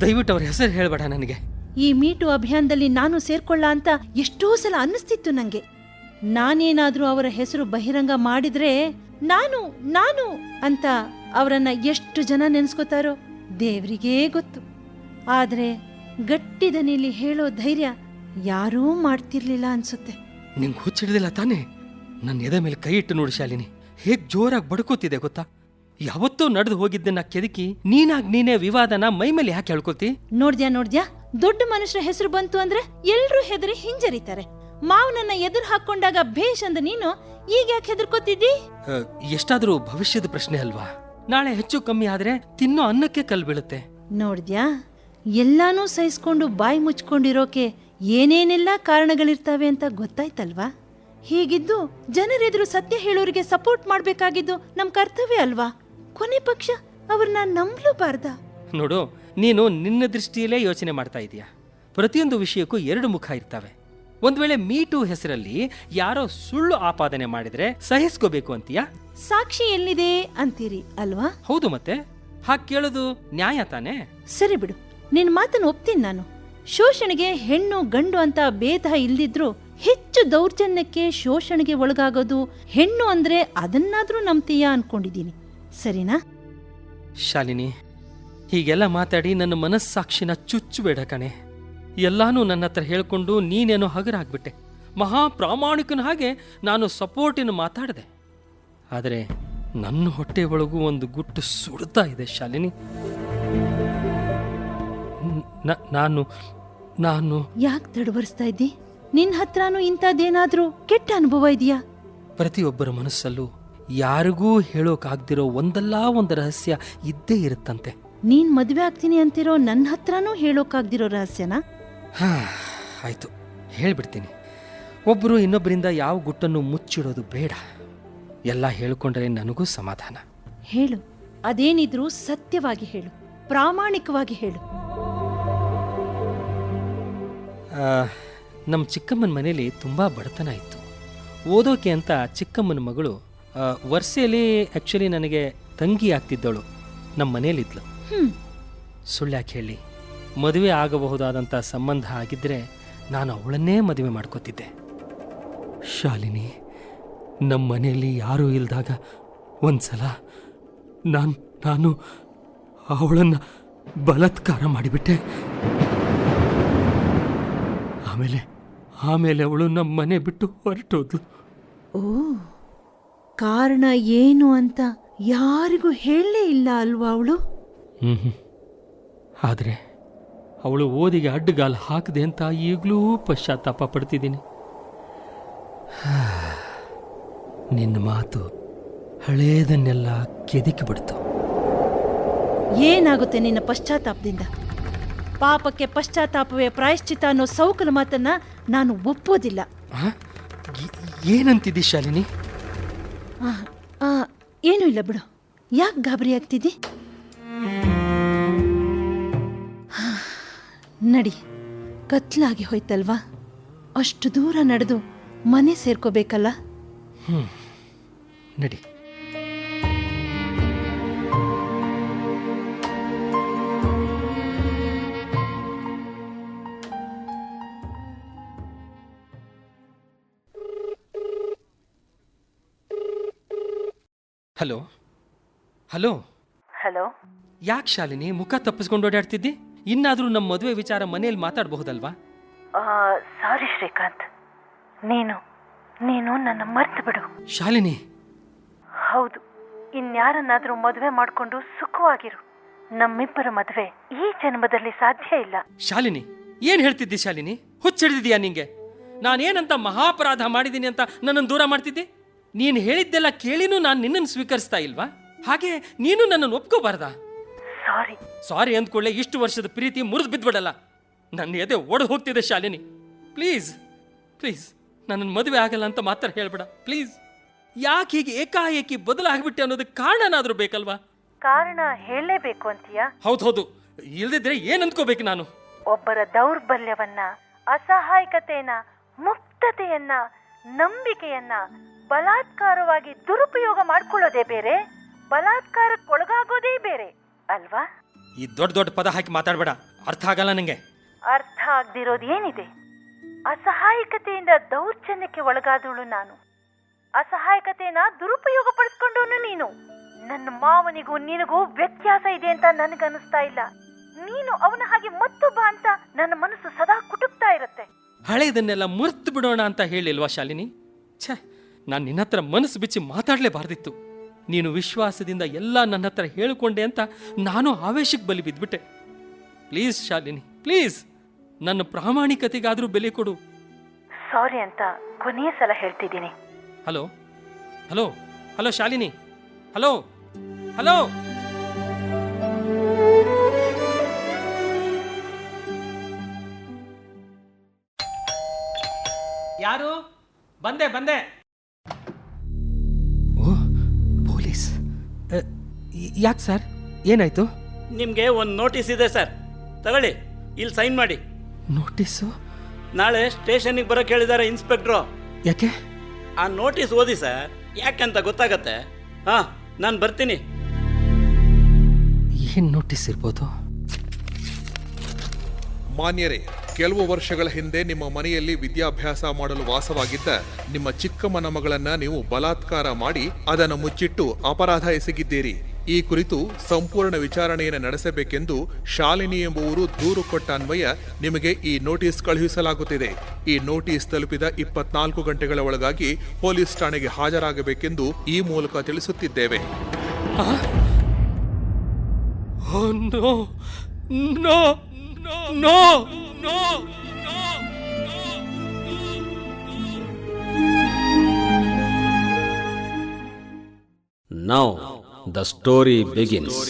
[SPEAKER 2] ದಯವಿಟ್ಟು ಅವ್ರ ಹೆಸರು ಹೇಳಬೇಡ ನನಗೆ.
[SPEAKER 3] ಈ ಮೀಟು ಅಭಿಯಾನದಲ್ಲಿ ನಾನು ಸೇರ್ಕೊಳ್ಳ ಅಂತ ಎಷ್ಟೋ ಸಲ ಅನ್ನಿಸ್ತಿತ್ತು ನಂಗೆ. ನಾನೇನಾದ್ರೂ ಅವರ ಹೆಸರು ಬಹಿರಂಗ ಮಾಡಿದ್ರೆ ನಾನು ನಾನು ಅಂತ ಅವರನ್ನ ಎಷ್ಟು ಜನ ನೆನ್ಸ್ಕೋತಾರೋ ದೇವರಿಗೇ ಗೊತ್ತು. ಆದ್ರೆ ಗಟ್ಟಿ ದನಿಲಿ ಹೇಳೋ ಧೈರ್ಯ ಯಾರೂ ಮಾಡ್ತಿರ್ಲಿಲ್ಲ ಅನ್ಸುತ್ತೆ.
[SPEAKER 2] ನಿಂಗೆ ಹುಚ್ಚಿಡ್ದಿಲ್ಲ ತಾನೇ? ನನ್ನ ಎದೆ ಮೇಲೆ ಕೈ ಇಟ್ಟು ನೋಡು ಶಾಲಿನಿ. ಹೇಗ್ ಜೋರಾಗಿ ಬಡ್ಕೋತಿದೆ ಗೊತ್ತಾ? ಯಾವತ್ತೂ ನಡೆದು ಹೋಗಿದ್ದನ್ನ ಕೆದಕಿ ನೀನಾಗ್ ನೀನೇ ವಿವಾದನ ಮೈ ಮೇಲೆ ಯಾಕೆ ಹೇಳ್ಕೊತಿ
[SPEAKER 3] ನೋಡ್ದ್ಯಾ ನೋಡ್ದ್ಯಾ? ದೊಡ್ಡ ಮನುಷ್ಯರ ಹೆಸರು ಬಂತು ಅಂದ್ರೆ ಎಲ್ರೂ ಹೆದರಿ ಹಿಂಜರಿತಾರೆ. ಮಾವನನ್ನ ಎದುರು ಹಾಕೊಂಡಾಗ ಭೇಷ್ ಅಂದ ನೀನು ಈಗ ಯಾಕೆ ಹೆದರ್ಕೋತಿದ್ದಿ?
[SPEAKER 2] ಎಷ್ಟಾದ್ರೂ ಭವಿಷ್ಯದ ಪ್ರಶ್ನೆ ಅಲ್ವಾ? ನಾಳೆ ಹೆಚ್ಚು ಕಮ್ಮಿ ಆದ್ರೆ ತಿನ್ನೋ ಅನ್ನಕ್ಕೆ ಕಲ್ ಬೀಳುತ್ತೆ.
[SPEAKER 3] ನೋಡ್ದ್ಯಾ? ಎಲ್ಲಾನೂ ಸಹಿಸ್ಕೊಂಡು ಬಾಯಿ ಮುಚ್ಕೊಂಡಿರೋಕೆ ಏನೇನೆಲ್ಲ ಕಾರಣಗಳಿರ್ತವೆ ಅಂತ ಗೊತ್ತಾಯ್ತಲ್ವಾ? ಹೀಗಿದ್ದು ಜನರೆದುರು ಸತ್ಯ ಹೇಳೋರಿಗೆ ಸಪೋರ್ಟ್ ಮಾಡ್ಬೇಕಾಗಿದ್ದು ನಮ್ ಕರ್ತವ್ಯ ಅಲ್ವಾ? ಕೊನೆ ಪಕ್ಷ ಅವ್ರನ್ನ ನಂಬಲೂಬಾರ್ದ?
[SPEAKER 2] ನೋಡು ನೀನು ನಿನ್ನ ದೃಷ್ಟಿಯಲ್ಲೇ ಯೋಚನೆ ಮಾಡ್ತಾ ಇದೀಯ? ಪ್ರತಿಯೊಂದು ವಿಷಯಕ್ಕೂ ಎರಡು ಮುಖ ಇರ್ತವೆ. ಒಂದ್ ವೇಳೆ ಮೀಟು ಹೆಸರಲ್ಲಿ ಯಾರೋ ಸುಳ್ಳು ಆಪಾದನೆ ಮಾಡಿದ್ರೆ ಸಹಿಸ್ಕೋಬೇಕು ಅಂತೀಯಾ?
[SPEAKER 3] ಸಾಕ್ಷಿ ಎಲ್ಲಿದೆ ಅಂತೀರಿ ಅಲ್ವಾ?
[SPEAKER 2] ಹೌದು ಮತ್ತೆ. ಹಾಗೆ ಕೇಳೋದು ನ್ಯಾಯ ತಾನೇ?
[SPEAKER 3] ಸರಿ ಬಿಡು ನಿನ್ ಮಾತನ್ನ ಒಪ್ತೀನಿ ನಾನು. ಶೋಷಣೆಗೆ ಹೆಣ್ಣು ಗಂಡು ಅಂತ ಭೇದ ಇಲ್ದಿದ್ರು ಹೆಚ್ಚು ದೌರ್ಜನ್ಯಕ್ಕೆ ಶೋಷಣೆಗೆ ಒಳಗಾಗೋದು ಹೆಣ್ಣು ಅಂದ್ರೆ ಅದನ್ನಾದ್ರೂ ನಂಬ್ತೀಯಾ ಅನ್ಕೊಂಡಿದ್ದೀನಿ. ಸರಿನಾ?
[SPEAKER 2] ಶಾಲಿನಿ ಹೀಗೆಲ್ಲ ಮಾತಾಡಿ ನನ್ನ ಮನಸ್ಸಾಕ್ಷಿನ ಚುಚ್ಚಬೇಡ ಕಣೆ. ಎಲ್ಲಾನು ನನ್ನ ಹತ್ರ ಹೇಳಿಕೊಂಡು ನೀನೇನೋ ಹಗರಾಗ್ಬಿಟ್ಟೆ. ಮಹಾ ಪ್ರಾಮಾಣಿಕನ ಹಾಗೆ ನಾನು ಸಪೋರ್ಟಿನ ಮಾತಾಡಿದೆ. ಆದರೆ ನನ್ನ ಹೊಟ್ಟೆ ಒಳಗೂ ಒಂದು ಗುಟ್ಟು ಸುಡ್ತಾ ಇದೆ ಶಾಲಿನಿ. ನಾನು ನಾನು.
[SPEAKER 3] ಯಾಕೆ ತಡವರಿಸ್ತಾ ಇದ್ದಿ? ನಿನ್ನ ಹತ್ರನೂ ಇಂಥದ್ದೇನಾದರೂ ಕೆಟ್ಟ ಅನುಭವ ಇದೆಯಾ?
[SPEAKER 2] ಪ್ರತಿಯೊಬ್ಬರ ಮನಸ್ಸಲ್ಲೂ ಯಾರಿಗೂ ಹೇಳೋಕಾಗ್ದಿರೋ ಒಂದಲ್ಲ ಒಂದು ರಹಸ್ಯ ಇದ್ದೇ ಇರುತ್ತಂತೆ.
[SPEAKER 3] ನೀನ್ ಮದುವೆ ಆಗ್ತೀನಿ ಅಂತಿರೋ ನನ್ನ ಹತ್ರನೂ ಹೇಳೋಕಾಗ್ದಿರೋ ರಹಸ್ಯನಾ?
[SPEAKER 2] ಹಾ ಆಯಿತು. ಹೇಳಿಬಿಡ್ತೀನಿ. ಒಬ್ಬರು ಇನ್ನೊಬ್ಬರಿಂದ ಯಾವ ಗುಟ್ಟನ್ನು ಮುಚ್ಚಿಡೋದು ಬೇಡ. ಎಲ್ಲ ಹೇಳಿಕೊಂಡ್ರೆ ನನಗೂ ಸಮಾಧಾನ.
[SPEAKER 3] ಹೇಳು. ಅದೇನಿದ್ರೂ ಸತ್ಯವಾಗಿ ಹೇಳು. ಪ್ರಾಮಾಣಿಕವಾಗಿ ಹೇಳು.
[SPEAKER 2] ನಮ್ಮ ಚಿಕ್ಕಮ್ಮನ ಮನೇಲಿ ತುಂಬ ಬಡತನ ಇತ್ತು. ಓದೋಕೆ ಅಂತ ಚಿಕ್ಕಮ್ಮನ ಮಗಳು ವರ್ಷೆಯಲ್ಲಿ ಆ್ಯಕ್ಚುಲಿ ನನಗೆ ತಂಗಿ ಆಗ್ತಿದ್ದವಳು ನಮ್ಮ ಮನೇಲಿದ್ಲು ಸುಳ್ಳ್ಯಾಕೆ ಹೇಳಿ. ಮದುವೆ ಆಗಬಹುದಾದಂಥ ಸಂಬಂಧ ಆಗಿದ್ದರೆ ನಾನು ಅವಳನ್ನೇ ಮದುವೆ ಮಾಡ್ಕೋತಿದ್ದೆ. ಶಾಲಿನಿ ನಮ್ಮ ಮನೆಯಲ್ಲಿ ಯಾರೂ ಇಲ್ದಾಗ ಒಂದ್ಸಲ ನಾನು ನಾನು ಅವಳನ್ನು ಬಲತ್ಕಾರ ಮಾಡಿಬಿಟ್ಟೆ. ಆಮೇಲೆ ಆಮೇಲೆ ಅವಳು ನಮ್ಮ ಮನೆ ಬಿಟ್ಟು ಹೊರಟೋದ್ಲು.
[SPEAKER 3] ಓ ಕಾರಣ ಏನು ಅಂತ ಯಾರಿಗೂ ಹೇಳಲೇ ಇಲ್ಲ ಅಲ್ವಾ ಅವಳು?
[SPEAKER 2] ಹ್ಞೂ ಆದರೆ ಅವಳು ಓದಿಗೆ ಅಡ್ಡಗಾಲು ಹಾಕದೆ ಅಂತ ಈಗಲೂ ಪಶ್ಚಾತ್ತಾಪ ಪಡ್ತಿದ್ದೀನಿ. (sighs) ನಿನ್ನ ಮಾತು ಹಳೇದನ್ನೆಲ್ಲ ಕೆದಕಿ ಬಿಡ್ತು.
[SPEAKER 3] ಏನಾಗುತ್ತೆ ನಿನ್ನ ಪಶ್ಚಾತ್ತಾಪದಿಂದ? ಪಾಪಕ್ಕೆ ಪಶ್ಚಾತ್ತಾಪವೇ ಪ್ರಾಯಶ್ಚಿತ ಅನ್ನೋ ಸೌಕಲ ಮಾತನ್ನ ನಾನು ಒಪ್ಪೋದಿಲ್ಲ.
[SPEAKER 2] ಏನಂತಿದ್ದಿ ಶಾಲಿನಿ?
[SPEAKER 3] ಏನೂ ಇಲ್ಲ ಬಿಡು. ಯಾಕೆ ಗಾಬರಿ ಆಗ್ತಿದ್ದಿ? ನಡಿ ಕತ್ಲಾಗಿ ಹೋಯ್ತಲ್ವಾ? ಅಷ್ಟು ದೂರ ನಡೆದು ಮನೆ ಸೇರ್ಕೋಬೇಕಲ್ಲ?
[SPEAKER 2] ನಡಿ. ಹಲೋ? ಹಲೋ?
[SPEAKER 3] ಹಲೋ?
[SPEAKER 2] ಯಾಕೆ ಶಾಲಿನಿ ಮುಖ ತಪ್ಪಿಸ್ಕೊಂಡು ಓಡಾಡ್ತಿದ್ದಿ? ಇನ್ನಾದರೂ ನಮ್ಮ ಮದುವೆ ವಿಚಾರ ಮನೆಯಲ್ಲಿ ಮಾತಾಡಬಹುದಲ್ವಾ?
[SPEAKER 3] ಸಾರಿ ಶ್ರೀಕಾಂತ್. ನೀನು ನೀನು ನನ್ನ ಮರ್ತು ಬಿಡು.
[SPEAKER 2] ಶಾಲಿನಿ.
[SPEAKER 3] ಹೌದು ಇನ್ಯಾರನ್ನಾದರೂ ಮದುವೆ ಮಾಡಿಕೊಂಡು ಸುಖವಾಗಿರು. ನಮ್ಮಿಬ್ಬರ ಮದುವೆ ಈ ಜನ್ಮದಲ್ಲಿ ಸಾಧ್ಯ ಇಲ್ಲ.
[SPEAKER 2] ಶಾಲಿನಿ ಏನ್ ಹೇಳ್ತಿದ್ದಿ ಶಾಲಿನಿ? ಹುಚ್ಚಿಡ್ದಿದ್ಯಾ ನಿಂಗೆ? ನಾನೇನಂತ ಮಹಾಪರಾಧ ಮಾಡಿದ್ದೀನಿ ಅಂತ ನನ್ನನ್ನು ದೂರ ಮಾಡ್ತಿದ್ದೆ? ನೀನು ಹೇಳಿದ್ದೆಲ್ಲ ಕೇಳಿನೂ ನಾನು ನಿನ್ನನ್ನು ಸ್ವೀಕರಿಸ್ತಾ ಇಲ್ವಾ? ಹಾಗೆ ನೀನು ನನ್ನನ್ನು ಒಪ್ಕೋಬಾರ್ದಾ?
[SPEAKER 3] ಸಾರಿ.
[SPEAKER 2] ಸಾರಿ ಅಂದ್ಕೊಳ್ಳೆ ಇಷ್ಟು ವರ್ಷದ ಪ್ರೀತಿ ಮುರಿದು ಬಿದ್ಬಿಡಲ್ಲ ನನ್ನ ಎದೆ ಒಡೆದು ಹೋಗ್ತಿದೆ ಶಾಲಿನಿ. ಪ್ಲೀಸ್ ಪ್ಲೀಸ್ ನನ್ನನ್ನು ಮದುವೆ ಆಗಲ್ಲ ಅಂತ ಮಾತ್ರ ಹೇಳ್ಬೇಡ. ಪ್ಲೀಸ್ ಯಾಕೆ ಹೀಗೆ ಏಕಾಏಕಿ ಬದಲಾಗ್ಬಿಟ್ಟೆ ಅನ್ನೋದಕ್ಕೆ ಕಾರಣನಾದ್ರೂ ಬೇಕಲ್ವಾ?
[SPEAKER 3] ಕಾರಣ ಹೇಳಲೇಬೇಕು ಅಂತೀಯ?
[SPEAKER 2] ಹೌದು ಹೌದು ಇಲ್ದಿದ್ರೆ ಏನ್ ಅಂದ್ಕೋಬೇಕು ನಾನು?
[SPEAKER 3] ಒಬ್ಬರ ದೌರ್ಬಲ್ಯವನ್ನ ಅಸಹಾಯಕತೆಯನ್ನ ಮುಕ್ತತೆಯನ್ನ ನಂಬಿಕೆಯನ್ನ ಬಲಾತ್ಕಾರವಾಗಿ ದುರುಪಯೋಗ ಮಾಡ್ಕೊಳ್ಳೋದೇ ಬೇರೆ ಬಲಾತ್ಕಾರಕ್ಕೊಳಗಾಗೋದೇ ಬೇರೆ. ಅಲ್ವಾ?
[SPEAKER 2] ಈ ದೊಡ್ಡ ದೊಡ್ಡ ಪದ ಹಾಕಿ ಮಾತಾಡಬೇಡ. ಅರ್ಥ ಆಗಲ್ಲ ನಂಗೆ.
[SPEAKER 3] ಅರ್ಥ ಆಗದಿರೋದು ಏನಿದೆ? ಅಸಹಾಯಕತೆಯಿಂದ ದೌರ್ಜನ್ಯಕ್ಕೆ ಒಳಗಾದವಳು ನಾನು. ಅಸಹಾಯಕತೆಯನ್ನ ದುರುಪಯೋಗ ಪಡಿಸ್ಕೊಂಡವನು ನೀನು. ನನ್ನ ಮಾವನಿಗೂ ನಿನಗೂ ವ್ಯತ್ಯಾಸ ಇದೆ ಅಂತ ನನಗನ್ನಿಸ್ತಾ ಇಲ್ಲ. ನೀನು ಅವನ ಹಾಗೆ ಮತ್ತೊಬ್ಬ ಅಂತ ನನ್ನ ಮನಸ್ಸು ಸದಾ ಕುಟುಕ್ತಾ ಇರುತ್ತೆ.
[SPEAKER 2] ಹಳೆಯದನ್ನೆಲ್ಲ ಮುರ್ತು ಬಿಡೋಣ ಅಂತ ಹೇಳಿಲ್ವಾ ಶಾಲಿನಿ? ಛ ನಾನು ನಿನ್ನ ಹತ್ರ ಮನಸ್ಸು ಬಿಚ್ಚಿ ಮಾತಾಡಲೇಬಾರ್ದಿತ್ತು. ನೀನು ವಿಶ್ವಾಸದಿಂದ ಎಲ್ಲ ನನ್ನ ಹತ್ರ ಹೇಳಿಕೊಂಡೆ ಅಂತ ನಾನು ಆವೇಶಕ್ಕೆ ಬಲಿ ಬಿದ್ದುಬಿಟ್ಟೆ ಪ್ಲೀಸ್ ಶಾಲಿನಿ ಪ್ಲೀಸ್ ನನ್ನ ಪ್ರಾಮಾಣಿಕತೆಗಾದರೂ ಬೆಲೆ ಕೊಡು.
[SPEAKER 3] ಸಾರಿ ಅಂತ ಕೊನೆಯ ಸಲ ಹೇಳ್ತಿದ್ದೀನಿ.
[SPEAKER 2] Hello hello hello Shalini hello hello. ಯಾರು? ಬಂದೆ ಬಂದೆ. ಯಾಕೆ ಸರ್? ಏನಾಯ್ತು?
[SPEAKER 5] ನಿಮಗೆ ಒಂದು ನೋಟಿಸ್ ಇದೆ ಸರ್. ತಗೊಳ್ಳಿ ಇಲ್ಲಿ ಸೈನ್ ಮಾಡಿ.
[SPEAKER 2] ನೋಟಿಸು
[SPEAKER 5] ನಾಳೆ ಸ್ಟೇಷನ್ಗೆ ಬರೋಕೆ ಹೇಳಿದ್ದಾರೆ ಇನ್ಸ್ಪೆಕ್ಟ್ರು
[SPEAKER 2] ಯಾಕೆ?
[SPEAKER 5] ಆ ನೋಟಿಸ್ ಓದಿ ಸರ್ ಯಾಕಂತ ಗೊತ್ತಾಗತ್ತೆ? ಹಾಂ ನಾನು ಬರ್ತೀನಿ.
[SPEAKER 2] ಏನು ನೋಟಿಸ್ ಇರ್ಬೋದು?
[SPEAKER 9] ಮಾನ್ಯರೇ ಕೆಲವು ವರ್ಷಗಳ ಹಿಂದೆ ನಿಮ್ಮ ಮನೆಯಲ್ಲಿ ವಿದ್ಯಾಭ್ಯಾಸ ಮಾಡಲು ವಾಸವಾಗಿದ್ದ ನಿಮ್ಮ ಚಿಕ್ಕಮ್ಮನ ಮಗಳನ್ನ ನೀವು ಬಲಾತ್ಕಾರ ಮಾಡಿ ಅದನ್ನು ಮುಚ್ಚಿಟ್ಟು ಅಪರಾಧ ಎಸಗಿದ್ದೀರಿ. ಈ ಕುರಿತು ಸಂಪೂರ್ಣ ವಿಚಾರಣೆಯನ್ನು ನಡೆಸಬೇಕೆಂದು ಶಾಲಿನಿ ಎಂಬುವರು ದೂರು ಕೊಟ್ಟ ಅನ್ವಯ ನಿಮಗೆ ಈ ನೋಟಿಸ್ ಕಳುಹಿಸಲಾಗುತ್ತಿದೆ. ಈ ನೋಟಿಸ್ ತಲುಪಿದ ಇಪ್ಪತ್ನಾಲ್ಕು ಗಂಟೆಗಳ ಒಳಗಾಗಿ ಪೊಲೀಸ್ ಠಾಣೆಗೆ ಹಾಜರಾಗಬೇಕೆಂದು ಈ ಮೂಲಕ ತಿಳಿಸುತ್ತಿದ್ದೇವೆ.
[SPEAKER 2] Oh
[SPEAKER 5] ದ ಸ್ಟೋರಿ ಬಿಗಿನ್ಸ್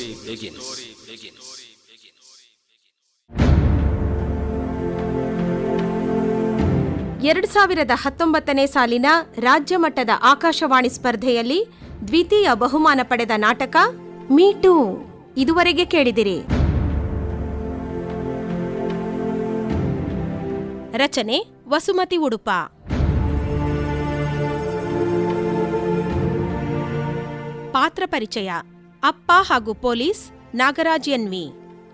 [SPEAKER 1] ಎರಡು ಸಾವಿರದ ಹತ್ತೊಂಬತ್ತನೇ ಸಾಲಿನ ರಾಜ್ಯ ಮಟ್ಟದ ಆಕಾಶವಾಣಿ ಸ್ಪರ್ಧೆಯಲ್ಲಿ ದ್ವಿತೀಯ ಬಹುಮಾನ ಪಡೆದ ನಾಟಕ ಮೀಟು ಇದುವರೆಗೆ ಕೇಳಿದಿರಿ. ರಚನೆ ವಸುಮತಿ ಉಡುಪ. ಪಾತ್ರ ಪರಿಚಯ. ಅಪ್ಪ ಹಾಗೂ ಪೊಲೀಸ್ ನಾಗರಾಜ್ ಎನ್ವಿ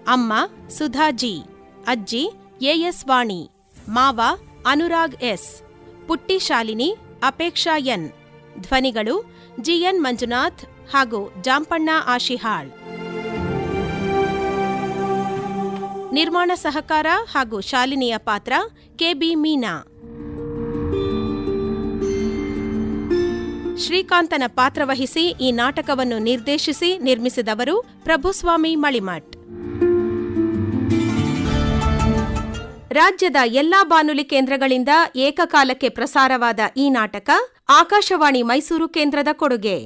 [SPEAKER 1] ಅಮ್ಮ ಸುಧಾಜಿ ಅಜ್ಜಿ, ಎಎಸ್ ವಾಣಿ. ಮಾವ, ಅನುರಾಗ್ ಎಸ್. ಪುಟ್ಟಿ ಶಾಲಿನಿ, ಅಪೇಕ್ಷಾ ಎನ್. ಧ್ವನಿಗಳು ಜಿಎನ್ ಮಂಜುನಾಥ್ ಹಾಗೂ ಜಾಂಪಣ್ಣ ಆಶಿಹಾಳ್. ನಿರ್ಮಾಣ ಸಹಕಾರ ಹಾಗೂ ಶಾಲಿನಿಯ ಪಾತ್ರ ಕೆಬಿ ಮೀನಾ. ಶ್ರೀಕಾಂತನ ಪಾತ್ರವಹಿಸಿ ಈ ನಾಟಕವನ್ನು ನಿರ್ದೇಶಿಸಿ ನಿರ್ಮಿಸಿದವರು ಪ್ರಭುಸ್ವಾಮಿ ಮಳಿಮಠ್ ರಾಜ್ಯದ ಎಲ್ಲಾ ಬಾನುಲಿ ಕೇಂದ್ರಗಳಿಂದ ಏಕಕಾಲಕ್ಕೆ ಪ್ರಸಾರವಾದ ಈ ನಾಟಕ ಆಕಾಶವಾಣಿ ಮೈಸೂರು ಕೇಂದ್ರದ ಕೊಡುಗೆ.